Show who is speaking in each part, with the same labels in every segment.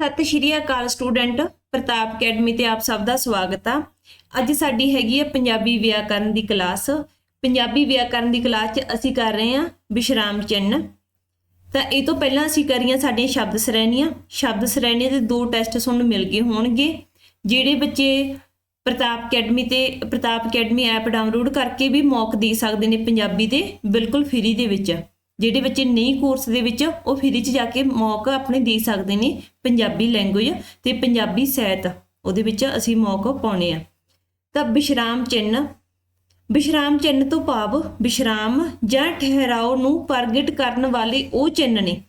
Speaker 1: ਸਤਿ ਸ਼੍ਰੀ ਅਕਾਲ ਸਟੂਡੈਂਟ, ਪ੍ਰਤਾਪ ਅਕੈਡਮੀ ਤੇ ਆਪ ਸਭ ਦਾ ਸਵਾਗਤ ਆ। ਅੱਜ ਸਾਡੀ ਹੈਗੀ ਹੈ ਪੰਜਾਬੀ ਵਿਆਕਰਨ ਦੀ ਕਲਾਸ। ਪੰਜਾਬੀ ਵਿਆਕਰਨ ਦੀ ਕਲਾਸ 'ਚ ਅਸੀਂ ਕਰ ਰਹੇ ਹਾਂ ਵਿਸ਼ਰਾਮ ਚਿੰਨ ਤਾਂ ਇਹ ਤੋਂ ਪਹਿਲਾਂ ਅਸੀਂ ਕਰੀਆਂ ਸਾਡੀਆਂ ਸ਼ਬਦ ਸ਼੍ਰੇਣੀਆਂ। ਸ਼ਬਦ ਸ਼੍ਰੇਣੀਆਂ ਦੇ ਦੋ ਟੈਸਟ ਤੁਹਾਨੂੰ ਮਿਲ ਗਏ ਹੋਣਗੇ, ਜਿਹੜੇ ਬੱਚੇ ਪ੍ਰਤਾਪ ਅਕੈਡਮੀ ਤੇ ਪ੍ਰਤਾਪ ਅਕੈਡਮੀ ਐਪ ਡਾਊਨਲੋਡ ਕਰਕੇ ਵੀ ਮੌਕ ਦੇ ਸਕਦੇ ਨੇ ਪੰਜਾਬੀ ਦੇ, ਬਿਲਕੁਲ ਫ੍ਰੀ ਦੇ ਵਿੱਚ। ਜਿਹੜੇ ਬੱਚੇ ਨਹੀਂ ਕੋਰਸ ਦੇ ਵਿੱਚ, ਉਹ ਫ੍ਰੀ 'ਚ ਜਾ ਕੇ ਮੌਕ ਆਪਣੇ ਦੇ ਸਕਦੇ ਨੇ ਪੰਜਾਬੀ ਲੈਂਗੁਏਜ ਤੇ ਪੰਜਾਬੀ ਸਾਹਿਤ। ਉਹਦੇ ਵਿੱਚ ਅਸੀਂ ਮੌਕ ਪਾਉਣੇ ਆ। ਤਾਂ ਵਿਸ਼ਰਾਮ ਚਿੰਨ ਵਿਸ਼ਰਾਮ ਚਿੰਨ ਤੋਂ ਭਾਵ ਵਿਸ਼ਰਾਮ ਜਾਂ ਠਹਿਰਾਓ ਨੂੰ ਪ੍ਰਗਟ ਕਰਨ ਵਾਲੇ ਉਹ ਚਿੰਨ ਨੇ।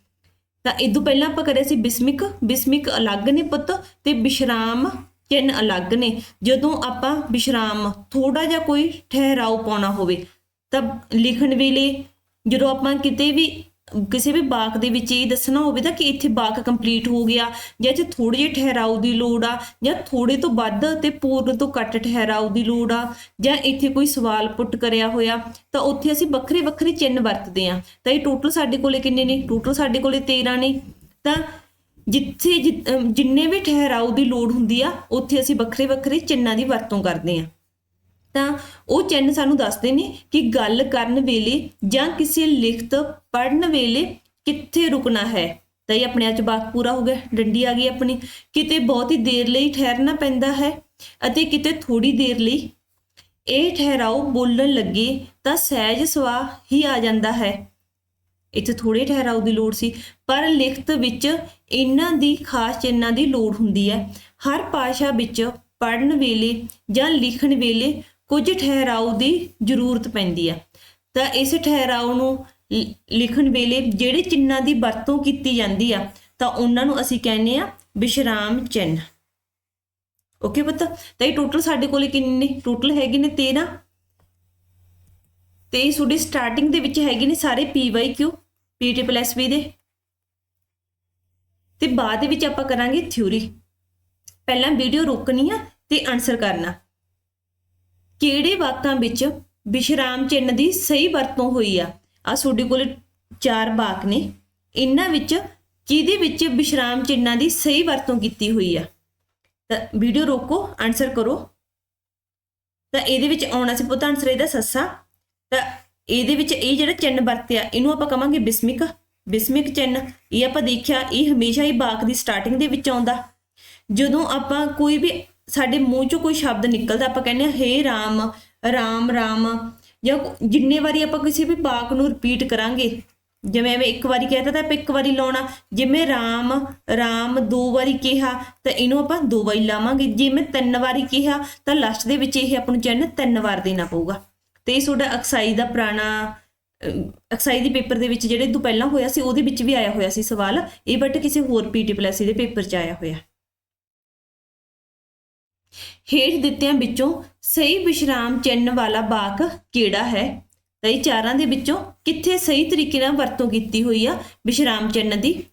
Speaker 1: ਤਾਂ ਇਹ ਤੋਂ ਪਹਿਲਾਂ ਆਪਾਂ ਕਰਿਆ ਸੀ ਬਿਸਮਿਕ। ਬਿਸਮਿਕ ਅਲੱਗ ਨੇ ਪੁੱਤ ਤੇ ਵਿਸ਼ਰਾਮ ਚਿੰਨ ਅਲੱਗ ਨੇ। ਜਦੋਂ ਆਪਾਂ ਵਿਸ਼ਰਾਮ ਥੋੜਾ ਜਿਹਾ ਕੋਈ ਠਹਿਰਾਓ ਪਾਉਣਾ ਹੋਵੇ, ਤਾਂ ਲਿਖਣ ਵੇਲੇ ਜਦੋਂ ਆਪਾਂ ਕਿਤੇ ਵੀ, ਕਿਸੇ ਵੀ ਬਾਕ ਦੇ ਵਿੱਚ ਇਹ ਦੱਸਣਾ ਹੋਵੇ ਤਾਂ ਕਿ ਇੱਥੇ ਬਾਕ ਕੰਪਲੀਟ ਹੋ ਗਿਆ ਜਾਂ ਇੱਥੇ ਥੋੜੀ ਜਿਹੀ ਠਹਿਰਾਓ ਦੀ ਲੋੜ ਆ ਜਾਂ ਥੋੜੇ ਤੋਂ ਵੱਧ ਤੇ ਪੂਰਨ ਤੋਂ ਘੱਟ ਠਹਿਰਾਓ ਦੀ ਲੋੜ ਆ ਜਾਂ ਇੱਥੇ ਕੋਈ ਸਵਾਲ ਪੁੱਟ ਕਰਿਆ ਹੋਇਆ ਤਾਂ ਉੱਥੇ ਅਸੀਂ ਵੱਖਰੇ ਵੱਖਰੇ ਚਿੰਨ ਵਰਤਦੇ ਆ ਤਾਂ ਇਹ ਟੋਟਲ ਸਾਡੇ ਕੋਲੇ ਕਿੰਨੇ ਨੇ? ਟੋਟਲ ਸਾਡੇ ਕੋਲੇ 13 ਨੇ। ਤਾਂ ਜਿੱਥੇ ਜਿ- ਜਿੰਨੇ ਵੀ ਠਹਿਰਾਓ ਦੀ ਲੋੜ ਹੁੰਦੀ ਆ, ਉੱਥੇ ਅਸੀਂ ਵੱਖਰੇ ਵੱਖਰੇ ਚਿੰਨਾਂ ਦੀ ਵਰਤੋਂ ਕਰਦੇ ਆ ਤਾਂ ਉਹ ਚਿੰਨ ਸਾਨੂੰ ਦੱਸਦੇ ਨੇ ਕਿ ਗੱਲ ਕਰਨ ਵੇਲੇ ਜਾਂ ਕਿਸੇ ਲਿਖਤ ਪੜਨ ਵੇਲੇ ਕਿੱਥੇ ਰੁਕਣਾ ਹੈ। ਤਾਂ ਇਹ ਆਪਣੇ ਆਪ ਚ ਪੂਰਾ ਹੋ ਗਿਆ, ਡੰਡੀ ਆ ਗਈ ਆਪਣੀ। ਕਿਤੇ ਬਹੁਤ ਹੀ ਦੇਰ ਲਈ ਠਹਿਰਨਾ ਪੈਂਦਾ ਹੈ ਅਤੇ ਕਿਤੇ ਥੋੜੀ ਦੇਰ ਲਈ ਇਹ ਠਹਿਰਾਓ ਬੋਲਣ ਲੱਗੇ ਤਾਂ ਸਹਿਜ ਸਵਾ ਹੀ ਆ ਜਾਂਦਾ ਹੈ। ਇੱਥੇ ਥੋੜੇ ਠਹਿਰਾਓ ਦੀ ਲੋੜ ਸੀ, ਪਰ ਲਿਖਤ ਵਿੱਚ ਇਹਨਾਂ ਦੀ ਖਾਸ ਚਿੰਨਾਂ ਦੀ ਲੋੜ ਹੁੰਦੀ ਹੈ। ਹਰ ਭਾਸ਼ਾ ਵਿੱਚ ਪੜਨ ਵੇਲੇ ਜਾਂ ਲਿਖਣ ਵੇਲੇ ਕੁਝ ਠਹਿਰਾਓ ਦੀ ਜ਼ਰੂਰਤ ਪੈਂਦੀ ਆ। ਤਾਂ ਇਸ ਠਹਿਰਾਓ ਨੂੰ ਲ- ਲਿਖਣ ਵੇਲੇ ਜਿਹੜੇ ਚਿੰਨਾਂ ਦੀ ਵਰਤੋਂ ਕੀਤੀ ਜਾਂਦੀ ਆ, ਤਾਂ ਉਹਨਾਂ ਨੂੰ ਅਸੀਂ ਕਹਿੰਦੇ ਆ ਵਿਸ਼ਰਾਮ ਚਿੰਨ ਓਕੇ ਪੁੱਤ? ਤਾਂ ਇਹ ਟੋਟਲ ਸਾਡੇ ਕੋਲੇ ਕਿੰਨੇ ਨੇ? ਟੋਟਲ ਹੈਗੇ ਨੇ 13 ਤੇ ਇਹ ਤੁਹਾਡੀ ਸਟਾਰਟਿੰਗ ਦੇ ਵਿੱਚ ਹੈਗੇ ਨੇ ਸਾਰੇ ਪੀ ਵਾਈ ਪੀਟੀ ਪਲੱਸ ਦੇ। ਤੇ ਬਾਅਦ ਦੇ ਵਿੱਚ ਆਪਾਂ ਕਰਾਂਗੇ ਥਿਊਰੀ। ਪਹਿਲਾਂ ਵੀਡੀਓ ਰੋਕਣੀ ਆ ਤੇ ਆਨਸਰ ਕਰਨਾ। ਕਿਹੜੇ ਵਾਕਾਂ ਵਿੱਚ ਵਿਸ਼ਰਾਮ ਚਿੰਨ੍ਹ ਦੀ ਸਹੀ ਵਰਤੋਂ ਹੋਈ ਆ? ਆ ਤੁਹਾਡੇ ਕੋਲ ਚਾਰ ਵਾਕ ਨੇ। ਇਹਨਾਂ ਵਿੱਚ ਕਿਹਦੇ ਵਿੱਚ ਵਿਸ਼ਰਾਮ ਚਿੰਨਾਂ ਦੀ ਸਹੀ ਵਰਤੋਂ ਕੀਤੀ ਹੋਈ ਆ? ਤਾਂ ਵੀਡੀਓ ਰੋਕੋ ਆਨਸਰ ਕਰੋ। ਤਾਂ ਇਹਦੇ ਵਿੱਚ ਆਉਣਾ ਸੀ ਪੁੱਤ ਆਨਸਰ ਇਹਦਾ ਸੱਸਾ। ਤਾਂ ਇਹਦੇ ਵਿੱਚ ਇਹ ਜਿਹੜਾ ਚਿੰਨ ਵਰਤਿਆ, ਇਹਨੂੰ ਆਪਾਂ ਕਵਾਂਗੇ ਬਿਸਮਿਕ। ਬਿਸਮਿਕ ਚਿੰਨ, ਇਹ ਆਪਾਂ ਦੇਖਿਆ, ਇਹ ਹਮੇਸ਼ਾ ਹੀ ਬਾਕ ਦੀ ਸਟਾਰਟਿੰਗ ਦੇ ਵਿੱਚ ਆਉਂਦਾ। ਜਦੋਂ ਆਪਾਂ ਕੋਈ ਵੀ ਸਾਡੇ ਮੂੰਹ ਚੋਂ ਕੋਈ ਸ਼ਬਦ ਨਿਕਲਦਾ ਆਪਾਂ ਕਹਿੰਦੇ ਹਾਂ ਹੇ ਰਾਮ ਰਾਮ ਰਾਮ ਜਾਂ ਜਿੰਨੇ ਵਾਰੀ ਆਪਾਂ ਕਿਸੇ ਵੀ ਵਾਕ ਨੂੰ ਰਿਪੀਟ ਕਰਾਂਗੇ ਜਿਵੇਂ ਮੈਂ ਇੱਕ ਵਾਰੀ ਕਹਿਤਾ ਤਾਂ ਆਪਾਂ ਇੱਕ ਵਾਰੀ ਲਾਉਣਾ ਜਿਵੇਂ ਰਾਮ ਰਾਮ ਦੋ ਵਾਰੀ ਕਿਹਾ ਤਾਂ ਇਹਨੂੰ ਆਪਾਂ ਦੋ ਵਾਰੀ ਲਾਵਾਂਗੇ ਜੇ ਮੈਂ ਤਿੰਨ ਵਾਰੀ ਕਿਹਾ ਤਾਂ ਲਾਸਟ ਦੇ ਵਿੱਚ ਇਹ ਆਪਾਂ ਨੂੰ ਚਿੰਨ ਤਿੰਨ ਵਾਰ ਦੇਣਾ ਪਊਗਾ। ਤੇ ਇਹ ਤੁਹਾਡਾ ਅਕਸਾਈ ਦਾ ਪੁਰਾਣਾ ਅਹ, ਅਕਸਾਈ ਦੇ ਪੇਪਰ ਦੇ ਵਿੱਚ ਜਿਹੜੇ ਤੋਂ ਪਹਿਲਾਂ ਹੋਇਆ ਸੀ ਉਹਦੇ ਵਿੱਚ ਵੀ ਆਇਆ ਹੋਇਆ ਸੀ ਸਵਾਲ ਇਹ ਬਟ ਕਿਸੇ ਹੋਰ ਪੀਟੀ ਪਲੱਸ ਦੇ ਪੇਪਰ 'ਚ ਆਇਆ ਹੋਇਆ। ਹੇਠ ਦਿੱਤਿਆਂ ਵਿੱਚੋਂ ਸਹੀ ਵਿਸ਼ਰਾਮ ਚਿੰਨ ਵਾਲਾ ਵਾਕ ਕਿਹੜਾ ਹੈ? ਤਾਂ ਇਹ ਚਾਰਾਂ ਦੇ ਵਿੱਚੋਂ ਕਿੱਥੇ ਸਹੀ ਤਰੀਕੇ ਨਾਲ ਵਰਤੋਂ ਕੀਤੀ ਹੋਈ ਆ ਵਿਸ਼ਰਾਮ ਚਿੰਨ ਦੀ?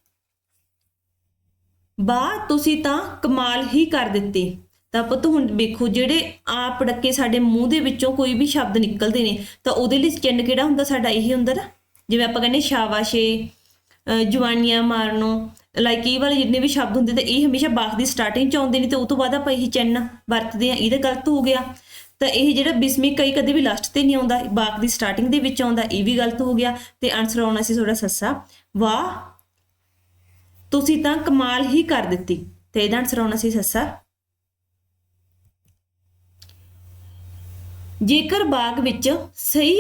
Speaker 1: ਬਾ ਤੁਸੀਂ ਤਾਂ ਕਮਾਲ ਹੀ ਕਰ ਦਿੱਤੇ। ਤਾਂ ਪੁੱਤ ਹੁਣ ਵੇਖੋ, ਜਿਹੜੇ ਆਪ ਡੱਕੇ ਸਾਡੇ ਮੂੰਹ ਦੇ ਵਿੱਚੋਂ ਕੋਈ ਵੀ ਸ਼ਬਦ ਨਿਕਲਦੇ ਨੇ, ਤਾਂ ਉਹਦੇ ਲਈ ਚਿੰਨ ਕਿਹੜਾ ਹੁੰਦਾ ਸਾਡਾ? ਇਹੀ ਹੁੰਦਾ ਨਾ, ਜਿਵੇਂ ਆਪਾਂ ਕਹਿੰਦੇ ਸ਼ਾਬਾਸ਼ੇ, ਅਹ ਜਵਾਨੀਆਂ ਮਾਰਨੋ ਲਾਈਕ ਇਹ ਵਾਲੇ ਜਿੰਨੇ ਵੀ ਸ਼ਬਦ ਹੁੰਦੇ ਤੇ ਇਹ ਹਮੇਸ਼ਾ ਬਾਕ ਦੀ ਸਟਾਰਟਿੰਗ ਚ ਆਉਂਦੇ ਨੇ ਤੇ ਉਸ ਤੋਂ ਬਾਅਦ ਆਪਾਂ ਇਹੀ ਚਿੰਨ ਵਰਤਦੇ ਆ ਇਹਦਾ ਗਲਤ ਹੋ ਗਿਆ। ਤਾਂ ਇਹ ਜਿਹੜਾ ਬਿਸਮਿਕ ਕਈ ਕਦੇ ਵੀ ਲਾਸਟ ਤੇ ਨਹੀਂ ਆਉਂਦਾ ਬਾਕ ਦੀ ਸਟਾਰਟਿੰਗ ਦੇ ਵਿੱਚ ਆਉਂਦਾ, ਇਹ ਵੀ ਗਲਤ ਹੋ ਗਿਆ। ਤੇ ਆਨਸਰ ਆਉਣਾ ਸੀ ਥੋੜਾ ਸੱਸਾ, ਵਾਹ, ਤੁਸੀਂ ਤਾਂ ਕਮਾਲ ਹੀ ਕਰ ਦਿੱਤੀ। ਤੇ ਇਹਦਾ ਆਨਸਰ ਆਉਣਾ ਸੀ ਸੱਸਾ, ਜੇਕਰ ਬਾਗ ਵਿੱਚ ਸਹੀ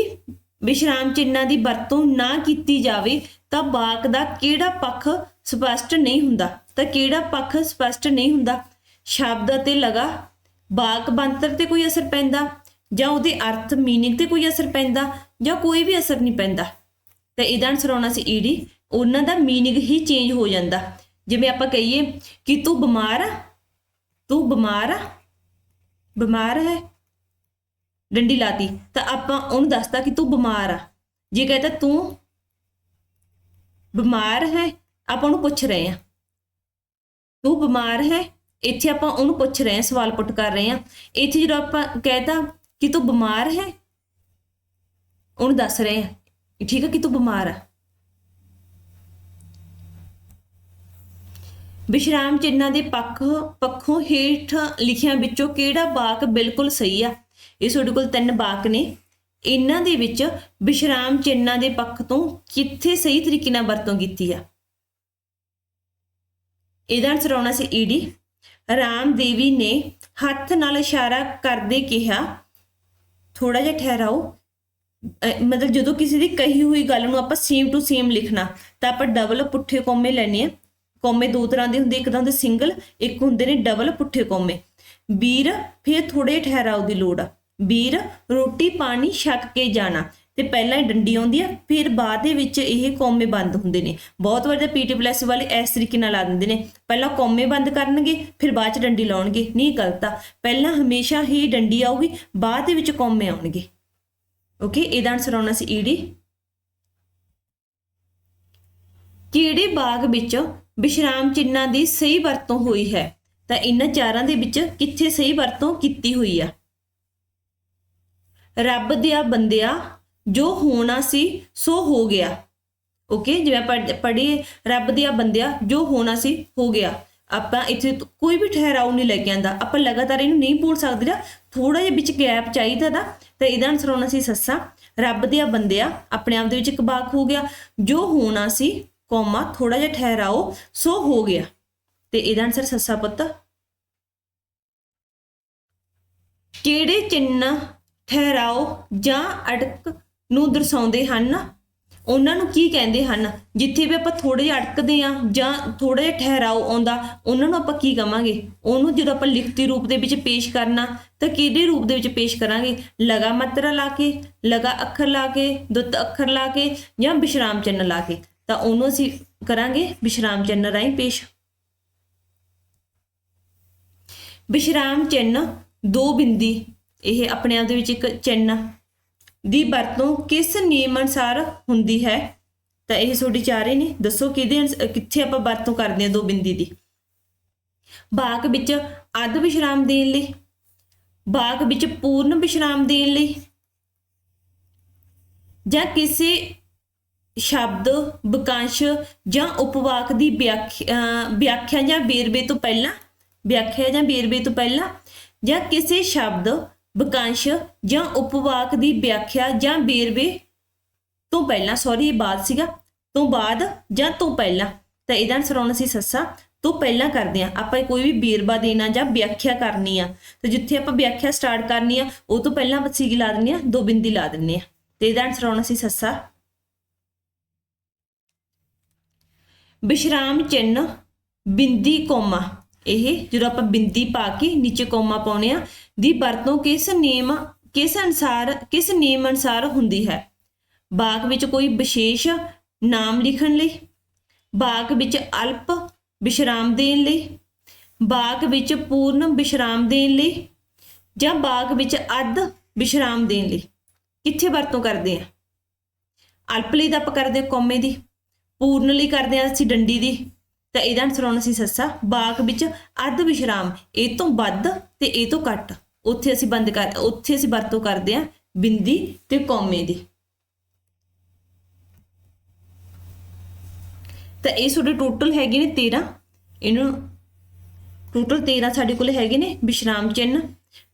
Speaker 1: ਵਿਸ਼ਰਾਮ ਚਿੰਨ੍ਹਾਂ ਦੀ ਵਰਤੋਂ ਨਾ ਕੀਤੀ ਜਾਵੇ, ਤਾਂ ਬਾਗ ਦਾ ਕਿਹੜਾ ਪੱਖ ਸਪਸ਼ਟ ਨਹੀਂ ਹੁੰਦਾ। ਤਾਂ ਕਿਹੜਾ ਪੱਖ ਸਪਸ਼ਟ ਨਹੀਂ ਹੁੰਦਾ? ਸ਼ਬਦ ਅਤੇ ਲਗਾ ਬਾਕ ਬੰਤਰ ਤੇ ਕੋਈ ਅਸਰ ਪੈਂਦਾ? ਜਾਂ ਉਹਦੇ ਅਰਥ ਮੀਨਿੰਗ ਤੇ ਕੋਈ ਅਸਰ ਪੈਂਦਾ? ਜਾਂ ਕੋਈ ਵੀ ਅਸਰ ਨਹੀਂ ਪੈਂਦਾ? ਤਾਂ ਇਹਦਾ ਆਨਸਰ ਆਉਣਾ ਸੀ ਈਡੀ। ਉਹਨਾਂ ਦਾ ਮੀਨਿੰਗ ਹੀ ਚੇਂਜ ਹੋ ਜਾਂਦਾ। ਜਿਵੇਂ ਆਪਾਂ ਕਹੀਏ ਕਿ ਤੂੰ ਬਿਮਾਰ ਆ। ਤੂੰ ਬਿਮਾਰ ਆ। ਬਿਮਾਰ ਹੈ। ਡੰਡੀ ਲਾਤੀ। ਤਾਂ ਆਪਾਂ ਉਹਨੂੰ ਦੱਸਤਾ ਕਿ ਤੂੰ ਬਿਮਾਰ ਆ। ਜੇ ਕਹਤਾ ਤੂੰ ਬਿਮਾਰ ਹੈ ਆਪਾਂ ਉਹਨੂੰ ਪੁੱਛ ਰਹੇ ਆ ਤੂੰ ਬਿਮਾਰ ਹੈ, ਇੱਥੇ ਆਪਾਂ ਉਹਨੂੰ ਪੁੱਛ ਰਹੇ ਆ ਸਵਾਲ ਪੁੱਟ ਕਰ ਰਹੇ ਆ ਇੱਥੇ ਜਦੋਂ ਆਪਾਂ ਕਹਿਤਾ ਕਿ ਤੂੰ ਬਿਮਾਰ ਹੈ, ਉਹਨੂੰ ਦੱਸ ਰਹੇ ਆ ਠੀਕ ਹੈ ਕਿ ਤੂੰ ਬਿਮਾਰ ਆ। ਵਿਸ਼ਰਾਮ ਚਿੰਨਾਂ ਦੇ ਪੱਖ ਪੱਖੋਂ ਹੇਠ ਲਿਖਿਆਂ ਵਿੱਚੋਂ ਕਿਹੜਾ ਵਾਕ ਬਿਲਕੁਲ ਸਹੀ ਆ? ਇਹ ਤੁਹਾਡੇ ਕੋਲ ਤਿੰਨ ਵਾਕ ਨੇ। ਇਹਨਾਂ ਦੇ ਵਿੱਚ ਵਿਸ਼ਰਾਮ ਚਿੰਨਾਂ ਦੇ ਪੱਖ ਤੋਂ ਕਿੱਥੇ ਸਹੀ ਤਰੀਕੇ ਨਾਲ ਵਰਤੋਂ ਕੀਤੀ ਆ? ਇਹਦਾ ਆਨਸਰ ਆਉਣਾ ਸੀ ਈਡੀ। ਰਾਮ ਦੇਵੀ ਨੇ ਹੱਥ ਨਾਲ ਇਸ਼ਾਰਾ ਕਰਦੇ ਕਿਹਾ ਥੋੜਾ ਜਿਹਾ ਠਹਿਰਾਓ। ਮਤਲਬ ਜਦੋਂ ਕਿਸੇ ਦੀ ਕਹੀ ਹੋਈ ਗੱਲ ਨੂੰ ਆਪਾਂ ਸੇਮ ਟੂ ਸੇਮ ਲਿਖਣਾ, ਤਾਂ ਆਪਾਂ ਡਬਲ ਪੁੱਠੇ ਕੋਮੇ ਲੈਣੇ ਆ ਕੋਮੇ ਦੋ ਤਰ੍ਹਾਂ ਦੇ ਹੁੰਦੇ, ਇੱਕ ਤਾਂ ਹੁੰਦੇ ਸਿੰਗਲ ਇੱਕ ਹੁੰਦੇ ਨੇ ਡਬਲ ਪੁੱਠੇ ਕੋਮੇ। ਵੀਰ ਫਿਰ ਥੋੜੇ ਠਹਿਰਾਓ ਦੀ ਲੋੜ ਆ। ਵੀਰ ਰੋਟੀ ਪਾਣੀ ਛੱਕ ਕੇ ਜਾਣਾ। ਤੇ ਪਹਿਲਾਂ ਹੀ ਡੰਡੀ ਆਉਂਦੀ ਆ, ਫਿਰ ਬਾਅਦ ਦੇ ਵਿੱਚ ਇਹ ਕੋਮੇ ਬੰਦ ਹੁੰਦੇ ਨੇ। ਬਹੁਤ ਵਾਰ ਤਾਂ ਪੀਟੀ ਪਲੱਸ ਵਾਲੇ ਇਸ ਤਰੀਕੇ ਨਾਲ ਆ ਦਿੰਦੇ ਨੇ। ਪਹਿਲਾਂ ਕੋਮੇ ਬੰਦ ਕਰਨਗੇ, ਫਿਰ ਬਾਅਦ ਚ ਡੰਡੀ ਲਾਉਣਗੇ। ਨਹੀਂ ਗਲਤ ਆ। ਪਹਿਲਾਂ ਹਮੇਸ਼ਾ ਹੀ ਡੰਡੀ ਆਊਗੀ, ਬਾਅਦ ਦੇ ਵਿੱਚ ਕੋਮੇ ਆਉਣਗੇ। ਓਕੇ, ਇਹਦਾ ਆਨਸਰ ਆਉਣਾ ਸੀ ਈਡੀ ਕਿਹੜੇ ਬਾਗ ਵਿੱਚ ਵਿਸ਼ਰਾਮ ਚਿੰਨਾਂ ਦੀ ਸਹੀ ਵਰਤੋਂ ਹੋਈ ਹੈ? ਤਾਂ ਇਹਨਾਂ ਚਾਰਾਂ ਦੇ ਵਿੱਚ ਕਿੱਥੇ ਸਹੀ ਵਰਤੋਂ ਕੀਤੀ ਹੋਈ ਆ? ਰੱਬ ਦਿਆ ਬੰਦਿਆ ਜੋ ਹੋਣਾ ਸੀ, ਸੋ ਹੋ ਗਿਆ। ਓਕੇ ਜਿਵੇਂ ਆਪਾਂ ਰੱਬ ਦਿਆ ਬੰਦਿਆ, ਜੋ ਹੋਣਾ ਸੀ, ਹੋ ਗਿਆ। ਆਪਾਂ ਇੱਥੇ ਕੋਈ ਵੀ ਠਹਿਰਾਓ ਨਹੀਂ ਲੈ ਕੇ ਆਂਦਾ। ਆਪਾਂ ਲਗਾਤਾਰ ਇਹਨੂੰ ਨਹੀਂ ਬੋਲ ਸਕਦੇ ਨਾ ਥੋੜਾ ਜਿਹਾ ਵਿੱਚ ਗੈਪ ਚਾਹੀਦਾ ਦਾ ਤਾਂ ਇਹਦਾ ਆਨਸਰ ਹੋਣਾ ਸੀ ਸੱਸਾ, ਰੱਬ ਦਿਆ ਬੰਦਿਆ, ਆਪਣੇ ਆਪ ਦੇ ਵਿੱਚ ਇੱਕ ਬਾਕ ਹੋ ਗਿਆ। ਜੋ ਹੋਣਾ ਸੀ ਕੋਮਾ ਥੋੜਾ ਜਿਹਾ ਠਹਿਰਾਓ, ਸੋ ਹੋ ਗਿਆ। ਤੇ ਇਹਦਾ ਆਨਸਰ ਸੱਸਾ ਪੁੱਤ। ਕਿਹੜੇ ਚਿੰਨ੍ਹ ਠਹਿਰਾਓ ਜਾਂ ਅੜਕ ਨੂੰ ਦਰਸਾਉਂਦੇ ਹਨ ਉਹਨਾਂ ਨੂੰ ਕੀ ਕਹਿੰਦੇ ਹਨ? ਜਿੱਥੇ ਵੀ ਆਪਾਂ ਥੋੜੇ ਜਿਹਾ ਅੜਕਦੇ ਆ ਜਾਂ ਥੋੜਾ ਜਿਹਾ ਠਹਿਰਾਓ ਆਉਂਦਾ, ਉਹਨਾਂ ਨੂੰ ਆਪਾਂ ਕੀ ਕਵਾਂਗੇ? ਉਹਨੂੰ ਜਦੋਂ ਆਪਾਂ ਲਿਖਤੀ ਰੂਪ ਦੇ ਵਿੱਚ ਪੇਸ਼ ਕਰਨਾ, ਤਾਂ ਕਿਹੜੇ ਰੂਪ ਦੇ ਵਿੱਚ ਪੇਸ਼ ਕਰਾਂਗੇ? ਲਗਾ ਮਾਤਰਾ ਲਾ ਕੇ, ਲਗਾ ਅੱਖਰ ਲਾ ਕੇ, ਦੁੱਤ ਅੱਖਰ ਲਾ ਕੇ ਜਾਂ ਵਿਸ਼ਰਾਮ ਚਿੰਨ੍ਹ ਲਾ ਕੇ? ਤਾਂ ਉਹਨੂੰ ਅਸੀਂ ਕਰਾਂਗੇ ਵਿਸ਼ਰਾਮ ਚਿੰਨ੍ਹ ਰਾਹੀਂ ਪੇਸ਼। ਵਿਸ਼ਰਾਮ ਚਿੰਨ੍ਹ ਦੋ ਬਿੰਦੀ, ਇਹ ਆਪਣੇ ਆਪ ਦੇ ਵਿੱਚ ਇੱਕ ਚਿੰਨ੍ਹ ਦੀ ਵਰਤੋਂ ਕਿਸ ਨਿਯਮ ਅਨੁਸਾਰ ਹੁੰਦੀ ਹੈ? ਤਾਂ ਇਹ ਤੁਹਾਡੀ ਚਾਰੇ ਨੇ। ਦੱਸੋ ਕਿਹਦੇ ਕਿੱਥੇ ਆਪਾਂ ਵਰਤੋਂ ਕਰਦੇ ਹਾਂ ਦੋ ਬਿੰਦੀ ਦੀ? ਬਾਕ ਵਿੱਚ ਅੱਧ ਵਿਸ਼ਰਾਮ ਦੇਣ ਲਈ, ਬਾਕ ਵਿੱਚ ਪੂਰਨ ਵਿਸ਼ਰਾਮ ਦੇਣ ਲਈ, ਜਾਂ ਕਿਸੇ ਸ਼ਬਦ ਵਾਕੰਸ਼ ਜਾਂ ਉਪਵਾਕ ਦੀ ਵਿਆਖਿਆ, ਅਹ, ਵਿਆਖਿਆ ਜਾਂ ਵੇਰਵੇ ਤੋਂ ਪਹਿਲਾਂ, ਵਿਆਖਿਆ ਜਾਂ ਵੇਰਵੇ ਤੋਂ ਪਹਿਲਾਂ, ਜਾਂ ਕਿਸੇ ਸ਼ਬਦ ਵਾਕੰਸ਼ ਜਾਂ ਉਪਵਾਕ ਦੀ ਵਿਆਖਿਆ ਜਾਂ ਵੇਰਵੇ ਤੋਂ ਪਹਿਲਾਂ ਸੌਰੀ ਇਹ ਬਾਅਦ ਸੀਗਾ, ਤੋਂ ਬਾਅਦ ਜਾਂ ਤੋਂ ਪਹਿਲਾਂ, ਤਾਂ ਇਹਦਾ ਆਨਸਰ ਆਉਣਾ ਸੀ ਸੱਸਾ, ਤੋਂ ਪਹਿਲਾਂ ਕਰਦੇ ਆ ਆਪਾਂ ਕੋਈ ਵੀ ਵੇਰਵਾ ਦੇਣਾ ਜਾਂ ਵਿਆਖਿਆ ਕਰਨੀ ਆ, ਤੇ ਜਿੱਥੇ ਆਪਾਂ ਵਿਆਖਿਆ ਸਟਾਰਟ ਕਰਨੀ ਆ, ਉਹ ਤੋਂ ਪਹਿਲਾਂ ਆਪਾਂ ਸੀਗੀ ਲਾ ਦਿੰਨੀ ਆ ਦੋ ਬਿੰਦੀ ਲਾ ਦਿੰਨੇ ਆ ਤੇ ਇਹਦਾ ਆਨਸਰ ਆਉਣਾ ਸੀ ਸੱਸਾ। ਵਿਸ਼ਰਾਮ ਚਿੰਨ੍ਹ ਬਿੰਦੀ ਕੋਮਾ, ਇਹ ਜਦੋਂ ਆਪਾਂ ਬਿੰਦੀ ਪਾ ਕੇ ਨੀਚੇ ਕੋਮਾ ਪਾਉਣੇ ਆ ਦੀ ਵਰਤੋਂ ਕਿਸ ਨਿਯਮ, ਕਿਸ ਅਨਸਾਰ, ਕਿਸ ਨਿਯਮ ਅਨਸਾਰ ਹੁੰਦੀ ਹੈ? ਬਾਕ ਵਿੱਚ ਕੋਈ ਵਿਸ਼ੇਸ਼ ਨਾਮ ਲਿਖਣ ਲਈ ਬਾਕ ਵਿੱਚ ਅਲਪ ਵਿਸ਼ਰਾਮ ਦੇਣ ਲਈ ਬਾਕ ਵਿੱਚ ਪੂਰਨ ਵਿਸ਼ਰਾਮ ਦੇਣ ਲਈ, ਜਾਂ ਬਾਕ ਵਿੱਚ ਅੱਧ ਵਿਸ਼ਰਾਮ ਦੇਣ ਲਈ? ਕਿੱਥੇ ਵਰਤੋਂ ਕਰਦੇ ਆ? ਅਲਪ ਲਈ ਤਾਂ ਆਪਾਂ ਕਰਦੇ ਹਾਂ ਕੋਮੇ ਦੀ, ਪੂਰਨ ਲਈ ਕਰਦੇ ਆ ਅਸੀਂ ਡੰਡੀ ਦੀ। ਤਾਂ ਇਹਦਾ ਆਨਸਰ ਆਉਣਾ ਸੀ ਸੱਸਾ ਬਾਕ ਵਿੱਚ ਅੱਧ ਵਿਸ਼ਰਾਮ, ਇਹ ਤੋਂ ਵੱਧ ਤੇ ਇਹ ਤੋਂ ਘੱਟ। ਉੱਥੇ ਅਸੀਂ ਬੰਦ ਕਰ, ਉੱਥੇ ਅਸੀਂ ਵਰਤੋਂ ਕਰਦੇ ਆ ਬਿੰਦੀ ਤੇ ਕੌਮੇ ਦੀ। ਤਾਂ ਇਹ ਤੁਹਾਡੇ ਟੋਟਲ ਹੈਗੇ ਨੇ 13 ਇਹਨੂੰ ਟੋਟਲ 13 ਸਾਡੇ ਕੋਲ ਹੈਗੇ ਨੇ ਵਿਸ਼ਰਾਮ ਚਿੰਨ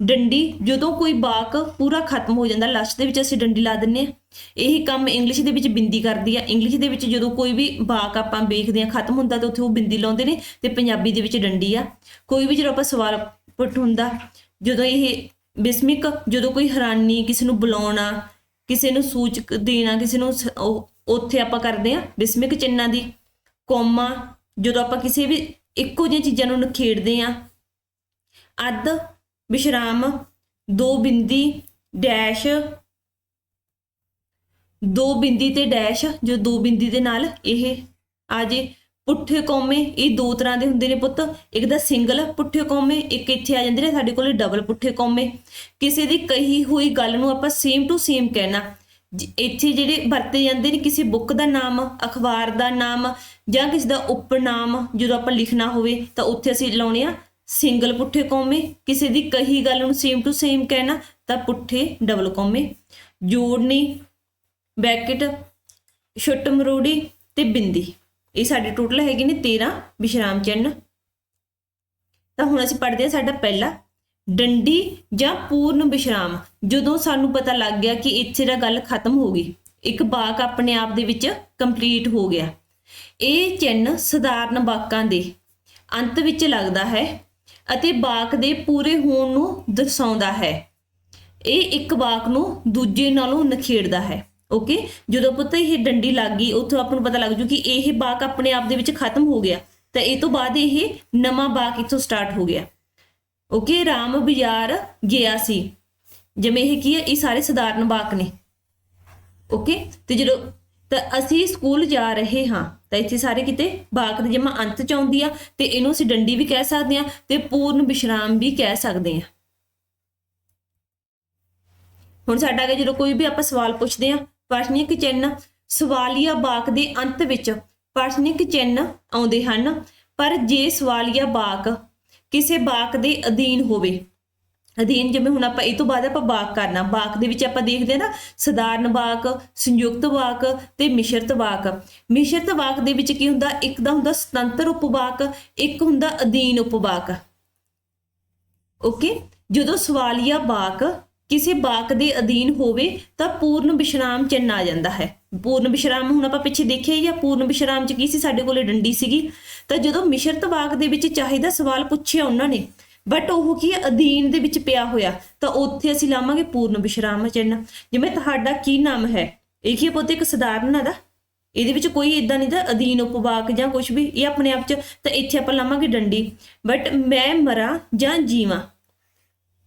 Speaker 1: ਡੰਡੀ। ਜਦੋਂ ਕੋਈ ਬਾਕ ਪੂਰਾ ਖਤਮ ਹੋ ਜਾਂਦਾ ਲਾਸਟ ਦੇ ਵਿੱਚ ਅਸੀਂ ਡੰਡੀ ਲਾ ਦਿੰਨੇ ਆ ਇਹੀ ਕੰਮ ਇੰਗਲਿਸ਼ ਦੇ ਵਿੱਚ ਬਿੰਦੀ ਕਰਦੀ ਆ। ਇੰਗਲਿਸ਼ ਦੇ ਵਿੱਚ ਜਦੋਂ ਕੋਈ ਵੀ ਬਾਕ ਆਪਾਂ ਵੇਖਦੇ ਆ ਖਤਮ ਹੁੰਦਾ, ਤਾਂ ਉੱਥੇ ਉਹ ਬਿੰਦੀ ਲਾਉਂਦੇ ਨੇ ਤੇ ਪੰਜਾਬੀ ਦੇ ਵਿੱਚ ਡੰਡੀ ਆ। ਕੋਈ ਵੀ ਜਦੋਂ ਆਪਾਂ ਸਵਾਲ ਪੁੱਟ ਹੁੰਦਾ ਜਦੋਂ ਇਹ ਬਿਸਮਿਕ ਜਦੋਂ ਕੋਈ ਹੈਰਾਨੀ, ਕਿਸੇ ਨੂੰ ਬੁਲਾਉਣਾ, ਕਿਸੇ ਨੂੰ ਸੂਚਕ ਦੇਣਾ, ਕਿਸੇ ਨੂੰ ਉੱਥੇ ਆਪਾਂ ਕਰਦੇ ਆ ਬਿਸਮਿਕ ਚਿੰਨ੍ਹਾਂ ਦੀ ਕੋਮਾ, ਜਦੋਂ ਆਪਾਂ ਕਿਸੇ ਵੀ ਇੱਕੋ ਜਿਹੀਆਂ ਚੀਜ਼ਾਂ ਨੂੰ ਨਖੇੜਦੇ ਆ ਅੱਧ ਵਿਸ਼ਰਾਮ, ਦੋ ਬਿੰਦੀ, ਡੈਸ਼, ਦੋ ਬਿੰਦੀ ਤੇ ਡੈਸ਼, ਜੋ ਦੋ ਬਿੰਦੀ ਦੇ ਨਾਲ ਇਹ ਆ ਜੇ ਪੁੱਠੇ ਕੌਮੇ, ਇਹ ਦੋ ਤਰ੍ਹਾਂ ਦੇ ਹੁੰਦੇ ਨੇ ਪੁੱਤ। ਇੱਕ ਤਾਂ ਸਿੰਗਲ ਪੁੱਠੇ ਕੌਮੇ, ਇੱਕ ਇੱਥੇ ਆ ਜਾਂਦੇ ਨੇ, ਸਾਡੇ ਕੋਲੇ ਡਬਲ ਪੁੱਠੇ ਕੌਮੇ। ਕਿਸੇ ਦੀ ਕਹੀ ਹੋਈ ਗੱਲ ਨੂੰ ਆਪਾਂ ਸੇਮ ਟੂ ਸੇਮ ਕਹਿਣਾ। ਜ- ਇੱਥੇ ਜਿਹੜੇ ਵਰਤੇ ਜਾਂਦੇ ਨੇ, ਕਿਸੇ ਬੁੱਕ ਦਾ ਨਾਮ, ਅਖਬਾਰ ਦਾ ਨਾਮ, ਜਾਂ ਕਿਸੇ ਦਾ ਉਪਨਾਮ, ਜਦੋਂ ਆਪਾਂ ਲਿਖਣਾ ਹੋਵੇ, ਤਾਂ ਉੱਥੇ ਅਸੀਂ ਲਾਉਣੇ ਆ ਸਿੰਗਲ ਪੁੱਠੇ ਕੌਮੇ। ਕਿਸੇ ਦੀ ਕਹੀ ਗੱਲ ਨੂੰ ਸੇਮ ਟੂ ਸੇਮ ਕਹਿਣਾ, ਤਾਂ ਪੁੱਠੇ ਡਬਲ ਕੌਮੇ। ਜੋੜਨੀ, ਬੈਕਟ, ਛੁੱਟ ਮਰੋੜੀ ਤੇ ਬਿੰਦੀ। ਇਹ ਸਾਡੇ ਟੋਟਲ ਹੈਗੇ ਨੇ 13 ਵਿਸ਼ਰਾਮ ਚਿੰਨ੍ਹ। ਤਾਂ ਹੁਣ ਅਸੀਂ ਪੜ੍ਹਦੇ ਹਾਂ ਸਾਡਾ ਪਹਿਲਾ, ਡੰਡੀ ਜਾਂ ਪੂਰਨ ਵਿਸ਼ਰਾਮ। ਜਦੋਂ ਸਾਨੂੰ ਪਤਾ ਲੱਗ ਗਿਆ ਕਿ ਇੱਥੇ ਦਾ ਗੱਲ ਖਤਮ ਹੋ ਗਈ, ਇੱਕ ਵਾਕ ਆਪਣੇ ਆਪ ਦੇ ਵਿੱਚ ਕੰਪਲੀਟ ਹੋ ਗਿਆ। ਇਹ ਚਿੰਨ੍ਹ ਸਧਾਰਨ ਵਾਕਾਂ ਦੇ ਅੰਤ ਵਿੱਚ ਲੱਗਦਾ ਹੈ ਅਤੇ ਵਾਕ ਦੇ ਪੂਰੇ ਹੋਣ ਨੂੰ ਦਰਸਾਉਂਦਾ ਹੈ। ਇਹ ਇੱਕ ਵਾਕ ਨੂੰ ਦੂਜੇ ਨਾਲੋਂ ਨਖੇੜਦਾ ਹੈ। ਓਕੇ ਜਦੋਂ ਪੁੱਤ ਇਹ ਡੰਡੀ ਲੱਗ ਗਈ, ਉੱਥੋਂ ਆਪਾਂ ਨੂੰ ਪਤਾ ਲੱਗ ਜੂ ਕਿ ਇਹ ਬਾਕ ਆਪਣੇ ਆਪ ਦੇ ਵਿੱਚ ਖਤਮ ਹੋ ਗਿਆ। ਤਾਂ ਇਹ ਤੋਂ ਬਾਅਦ ਇਹ ਨਵਾਂ ਵਾਕ ਇੱਥੋਂ ਸਟਾਰਟ ਹੋ ਗਿਆ। ਓਕੇ ਰਾਮ ਬਾਜ਼ਾਰ ਗਿਆ ਸੀ। ਜਿਵੇਂ ਇਹ ਕੀ ਹੈ? ਇਹ ਸਾਰੇ ਸਧਾਰਨ ਬਾਕ ਨੇ। ਓਕੇ ਤੇ ਜਦੋਂ ਤਾਂ ਅਸੀਂ ਸਕੂਲ ਜਾ ਰਹੇ ਹਾਂ। ਤਾਂ ਇੱਥੇ ਸਾਰੇ ਕਿਤੇ ਬਾਕ ਦੀ ਜਮਾ ਅੰਤ ਚ ਆਉਂਦੀ ਆ ਤੇ ਇਹਨੂੰ ਅਸੀਂ ਡੰਡੀ ਵੀ ਕਹਿ ਸਕਦੇ ਆ ਤੇ ਪੂਰਨ ਵਿਸ਼ਰਾਮ ਵੀ ਕਹਿ ਸਕਦੇ ਆ ਹੁਣ ਸਾਡਾ ਅਗੇ ਜਦੋਂ ਕੋਈ ਵੀ ਆਪਾਂ ਸਵਾਲ ਪੁੱਛਦੇ ਆ ਪ੍ਰਸ਼ਨਿਕ ਚਿੰਨ੍ਹ ਸਵਾਲੀਆ ਵਾਕ ਦੇ ਅੰਤ ਵਿੱਚ ਪ੍ਰਸ਼ਨਿਕ ਚਿੰਨ੍ਹ ਆਉਂਦੇ ਹਨ, ਪਰ ਜੇ ਸਵਾਲੀਆ ਵਾਕ ਕਿਸੇ ਵਾਕ ਦੇ ਅਧੀਨ ਹੋਵੇ, ਅਧੀਨ ਜਿਵੇਂ ਹੁਣ ਆਪਾਂ ਇਹ ਤੋਂ ਬਾਅਦ ਆਪਾਂ ਵਾਕ ਕਰਨਾ ਵਾਕ ਦੇ ਵਿੱਚ ਆਪਾਂ ਦੇਖਦੇ ਨਾ, ਸਧਾਰਨ ਵਾਕ ਸੰਯੁਕਤ ਵਾਕ ਤੇ ਮਿਸ਼ਰਤ ਵਾਕ ਮਿਸ਼ਰਤ ਵਾਕ ਦੇ ਵਿੱਚ ਕੀ ਹੁੰਦਾ? ਇੱਕ ਦਾ ਹੁੰਦਾ ਸੁਤੰਤਰ ਉਪਵਾਕ ਇੱਕ ਹੁੰਦਾ ਅਧੀਨ ਉਪਵਾਕ ਓਕੇ? ਜਦੋਂ ਸਵਾਲੀਆ ਵਾਕ ਕਿਸੇ ਵਾਕ ਦੇ ਅਧੀਨ ਹੋਵੇ ਤਾਂ ਪੂਰਨ ਵਿਸ਼ਰਾਮ ਚਿੰਨ ਆ ਜਾਂਦਾ ਹੈ। ਪੂਰਨ ਵਿਸ਼ਰਾਮ ਹੁਣ ਆਪਾਂ ਪਿੱਛੇ ਦੇਖਿਆ ਹੀ ਆ, ਪੂਰਨ ਵਿਸ਼ਰਾਮ ਚ ਕੀ ਸੀ? ਸਾਡੇ ਕੋਲੇ ਡੰਡੀ ਸੀਗੀ। ਤਾਂ ਜਦੋਂ ਮਿਸ਼ਰਤ ਵਾਕ ਦੇ ਵਿੱਚ ਚਾਹੀਦਾ ਸਵਾਲ ਪੁੱਛਿਆ ਉਹਨਾਂ ਨੇ ਬਟ ਉਹ ਕੀ ਹੈ ਅਧੀਨ ਦੇ ਵਿੱਚ ਪਿਆ ਹੋਇਆ। ਤਾਂ ਉੱਥੇ ਅਸੀਂ ਲਾਵਾਂਗੇ ਪੂਰਨ ਵਿਸ਼ਰਾਮ ਚਿੰਨ ਜਿਵੇਂ ਤੁਹਾਡਾ ਕੀ ਨਾਮ ਹੈ? ਇਹ ਕੀ ਪੁੱਤ, ਇੱਕ ਸਧਾਰਨ ਦਾ? ਇਹਦੇ ਵਿੱਚ ਕੋਈ ਇਦਾਂ ਨਹੀਂ ਦਾ ਅਧੀਨ ਉਪਵਾਕ ਜਾਂ ਕੁਝ ਵੀ, ਇਹ ਆਪਣੇ ਆਪ ਚ, ਤਾਂ ਇੱਥੇ ਆਪਾਂ ਲਾਵਾਂਗੇ ਡੰਡੀ। ਬਟ ਮੈਂ ਮਰਾਂ ਜਾਂ ਜੀਵਾਂ?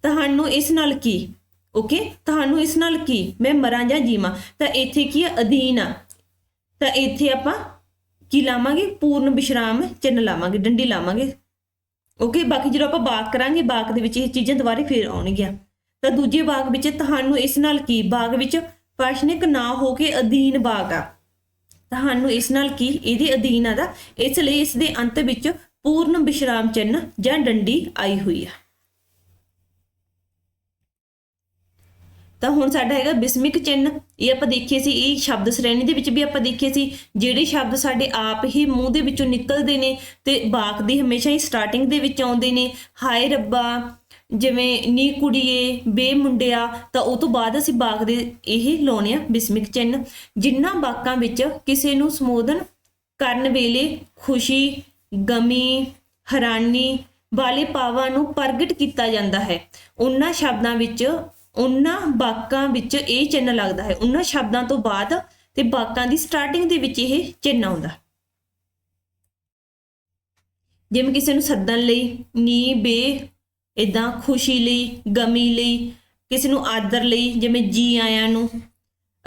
Speaker 1: ਤੁਹਾਨੂੰ ਇਸ ਨਾਲ ਕੀ? ਓਕੇ ਤੁਹਾਨੂੰ ਇਸ ਨਾਲ ਕੀ? ਮੈਂ ਮਰਾਂ ਜਾਂ ਜੀਵਾਂ? ਤਾਂ ਇੱਥੇ ਕੀ ਹੈ ਅਧੀਨ ਆ। ਤਾਂ ਇੱਥੇ ਆਪਾਂ ਕੀ ਲਾਵਾਂਗੇ? ਪੂਰਨ ਵਿਸ਼ਰਾਮ ਚਿੰਨ ਲਾਵਾਂਗੇ, ਡੰਡੀ ਲਾਵਾਂਗੇ। ਓਕੇ ਬਾਕੀ ਜਦੋਂ ਆਪਾਂ ਬਾਗ ਕਰਾਂਗੇ, ਬਾਗ ਦੇ ਵਿੱਚ ਇਹ ਚੀਜ਼ਾਂ ਦੁਬਾਰੇ ਫੇਰ ਆਉਣਗੀਆਂ। ਤਾਂ ਦੂਜੇ ਬਾਗ ਵਿੱਚ ਤੁਹਾਨੂੰ ਇਸ ਨਾਲ ਕੀ? ਬਾਗ ਵਿੱਚ ਪ੍ਰਸ਼ਨਿਕ ਨਾ ਹੋ ਕੇ ਅਧੀਨ ਬਾਗ ਆ। ਤੁਹਾਨੂੰ ਇਸ ਨਾਲ ਕੀ? ਇਹਦੇ ਅਧੀਨ ਆ ਦਾ ਇਸ ਲਈ ਇਸ ਦੇ ਅੰਤ ਵਿੱਚ ਪੂਰਨ ਵਿਸ਼ਰਾਮ ਚਿੰਨ ਜਾਂ ਡੰਡੀ ਆਈ ਹੋਈ ਆ। ਤਾਂ ਹੁਣ ਸਾਡਾ ਹੈਗਾ ਬਿਸਮਿਕ ਚਿੰਨ ਇਹ ਆਪਾਂ ਦੇਖੀਏ ਸੀ, ਇਹ ਸ਼ਬਦ ਸ਼੍ਰੇਣੀ ਦੇ ਵਿੱਚ ਵੀ ਆਪਾਂ ਦੇਖੀਏ ਸੀ, ਜਿਹੜੇ ਸ਼ਬਦ ਸਾਡੇ ਆਪ ਹੀ ਮੂੰਹ ਦੇ ਵਿੱਚੋਂ ਨਿਕਲਦੇ ਨੇ ਤੇ ਬਾਕ ਦੀ ਹਮੇਸ਼ਾ ਹੀ ਸਟਾਰਟਿੰਗ ਦੇ ਵਿੱਚ ਆਉਂਦੇ ਨੇ। ਹਾਏ ਰੱਬਾ, ਜਿਵੇਂ ਨੀ ਕੁੜੀਏ, ਬੇ ਮੁੰਡਿਆ, ਤਾਂ ਉਹ ਤੋਂ ਬਾਅਦ ਅਸੀਂ ਬਾਕ ਦੇ ਇਹ ਲਾਉਣੇ ਆ ਬਿਸਮਿਕ ਚਿੰਨ ਜਿਨ੍ਹਾਂ ਬਾਕਾਂ ਵਿੱਚ ਕਿਸੇ ਨੂੰ ਸੰਬੋਧਨ ਕਰਨ ਵੇਲੇ ਖੁਸ਼ੀ, ਗਮੀ, ਹੈਰਾਨੀ ਵਾਲੇ ਭਾਵਾਂ ਨੂੰ ਪ੍ਰਗਟ ਕੀਤਾ ਜਾਂਦਾ ਹੈ, ਉਹਨਾਂ ਸ਼ਬਦਾਂ ਵਿੱਚ ਉਹਨਾਂ ਬਾਕਾਂ ਵਿੱਚ ਇਹ ਚਿੰਨ ਲੱਗਦਾ ਹੈ। ਉਹਨਾਂ ਸ਼ਬਦਾਂ ਤੋਂ ਬਾਅਦ ਤੇ ਬਾਕਾਂ ਦੀ ਸਟਾਰਟਿੰਗ ਦੇ ਵਿੱਚ ਇਹ ਚਿੰਨ ਆਉਂਦਾ। ਜਿਵੇਂ ਕਿਸੇ ਨੂੰ ਸੱਦਣ ਲਈ, ਨੀ, ਬੇ ਇਦਾਂ ਖੁਸ਼ੀ ਲਈ, ਗਮੀ ਲਈ, ਕਿਸੇ ਨੂੰ ਆਦਰ ਲਈ, ਜਿਵੇਂ ਜੀ ਆਇਆਂ ਨੂੰ,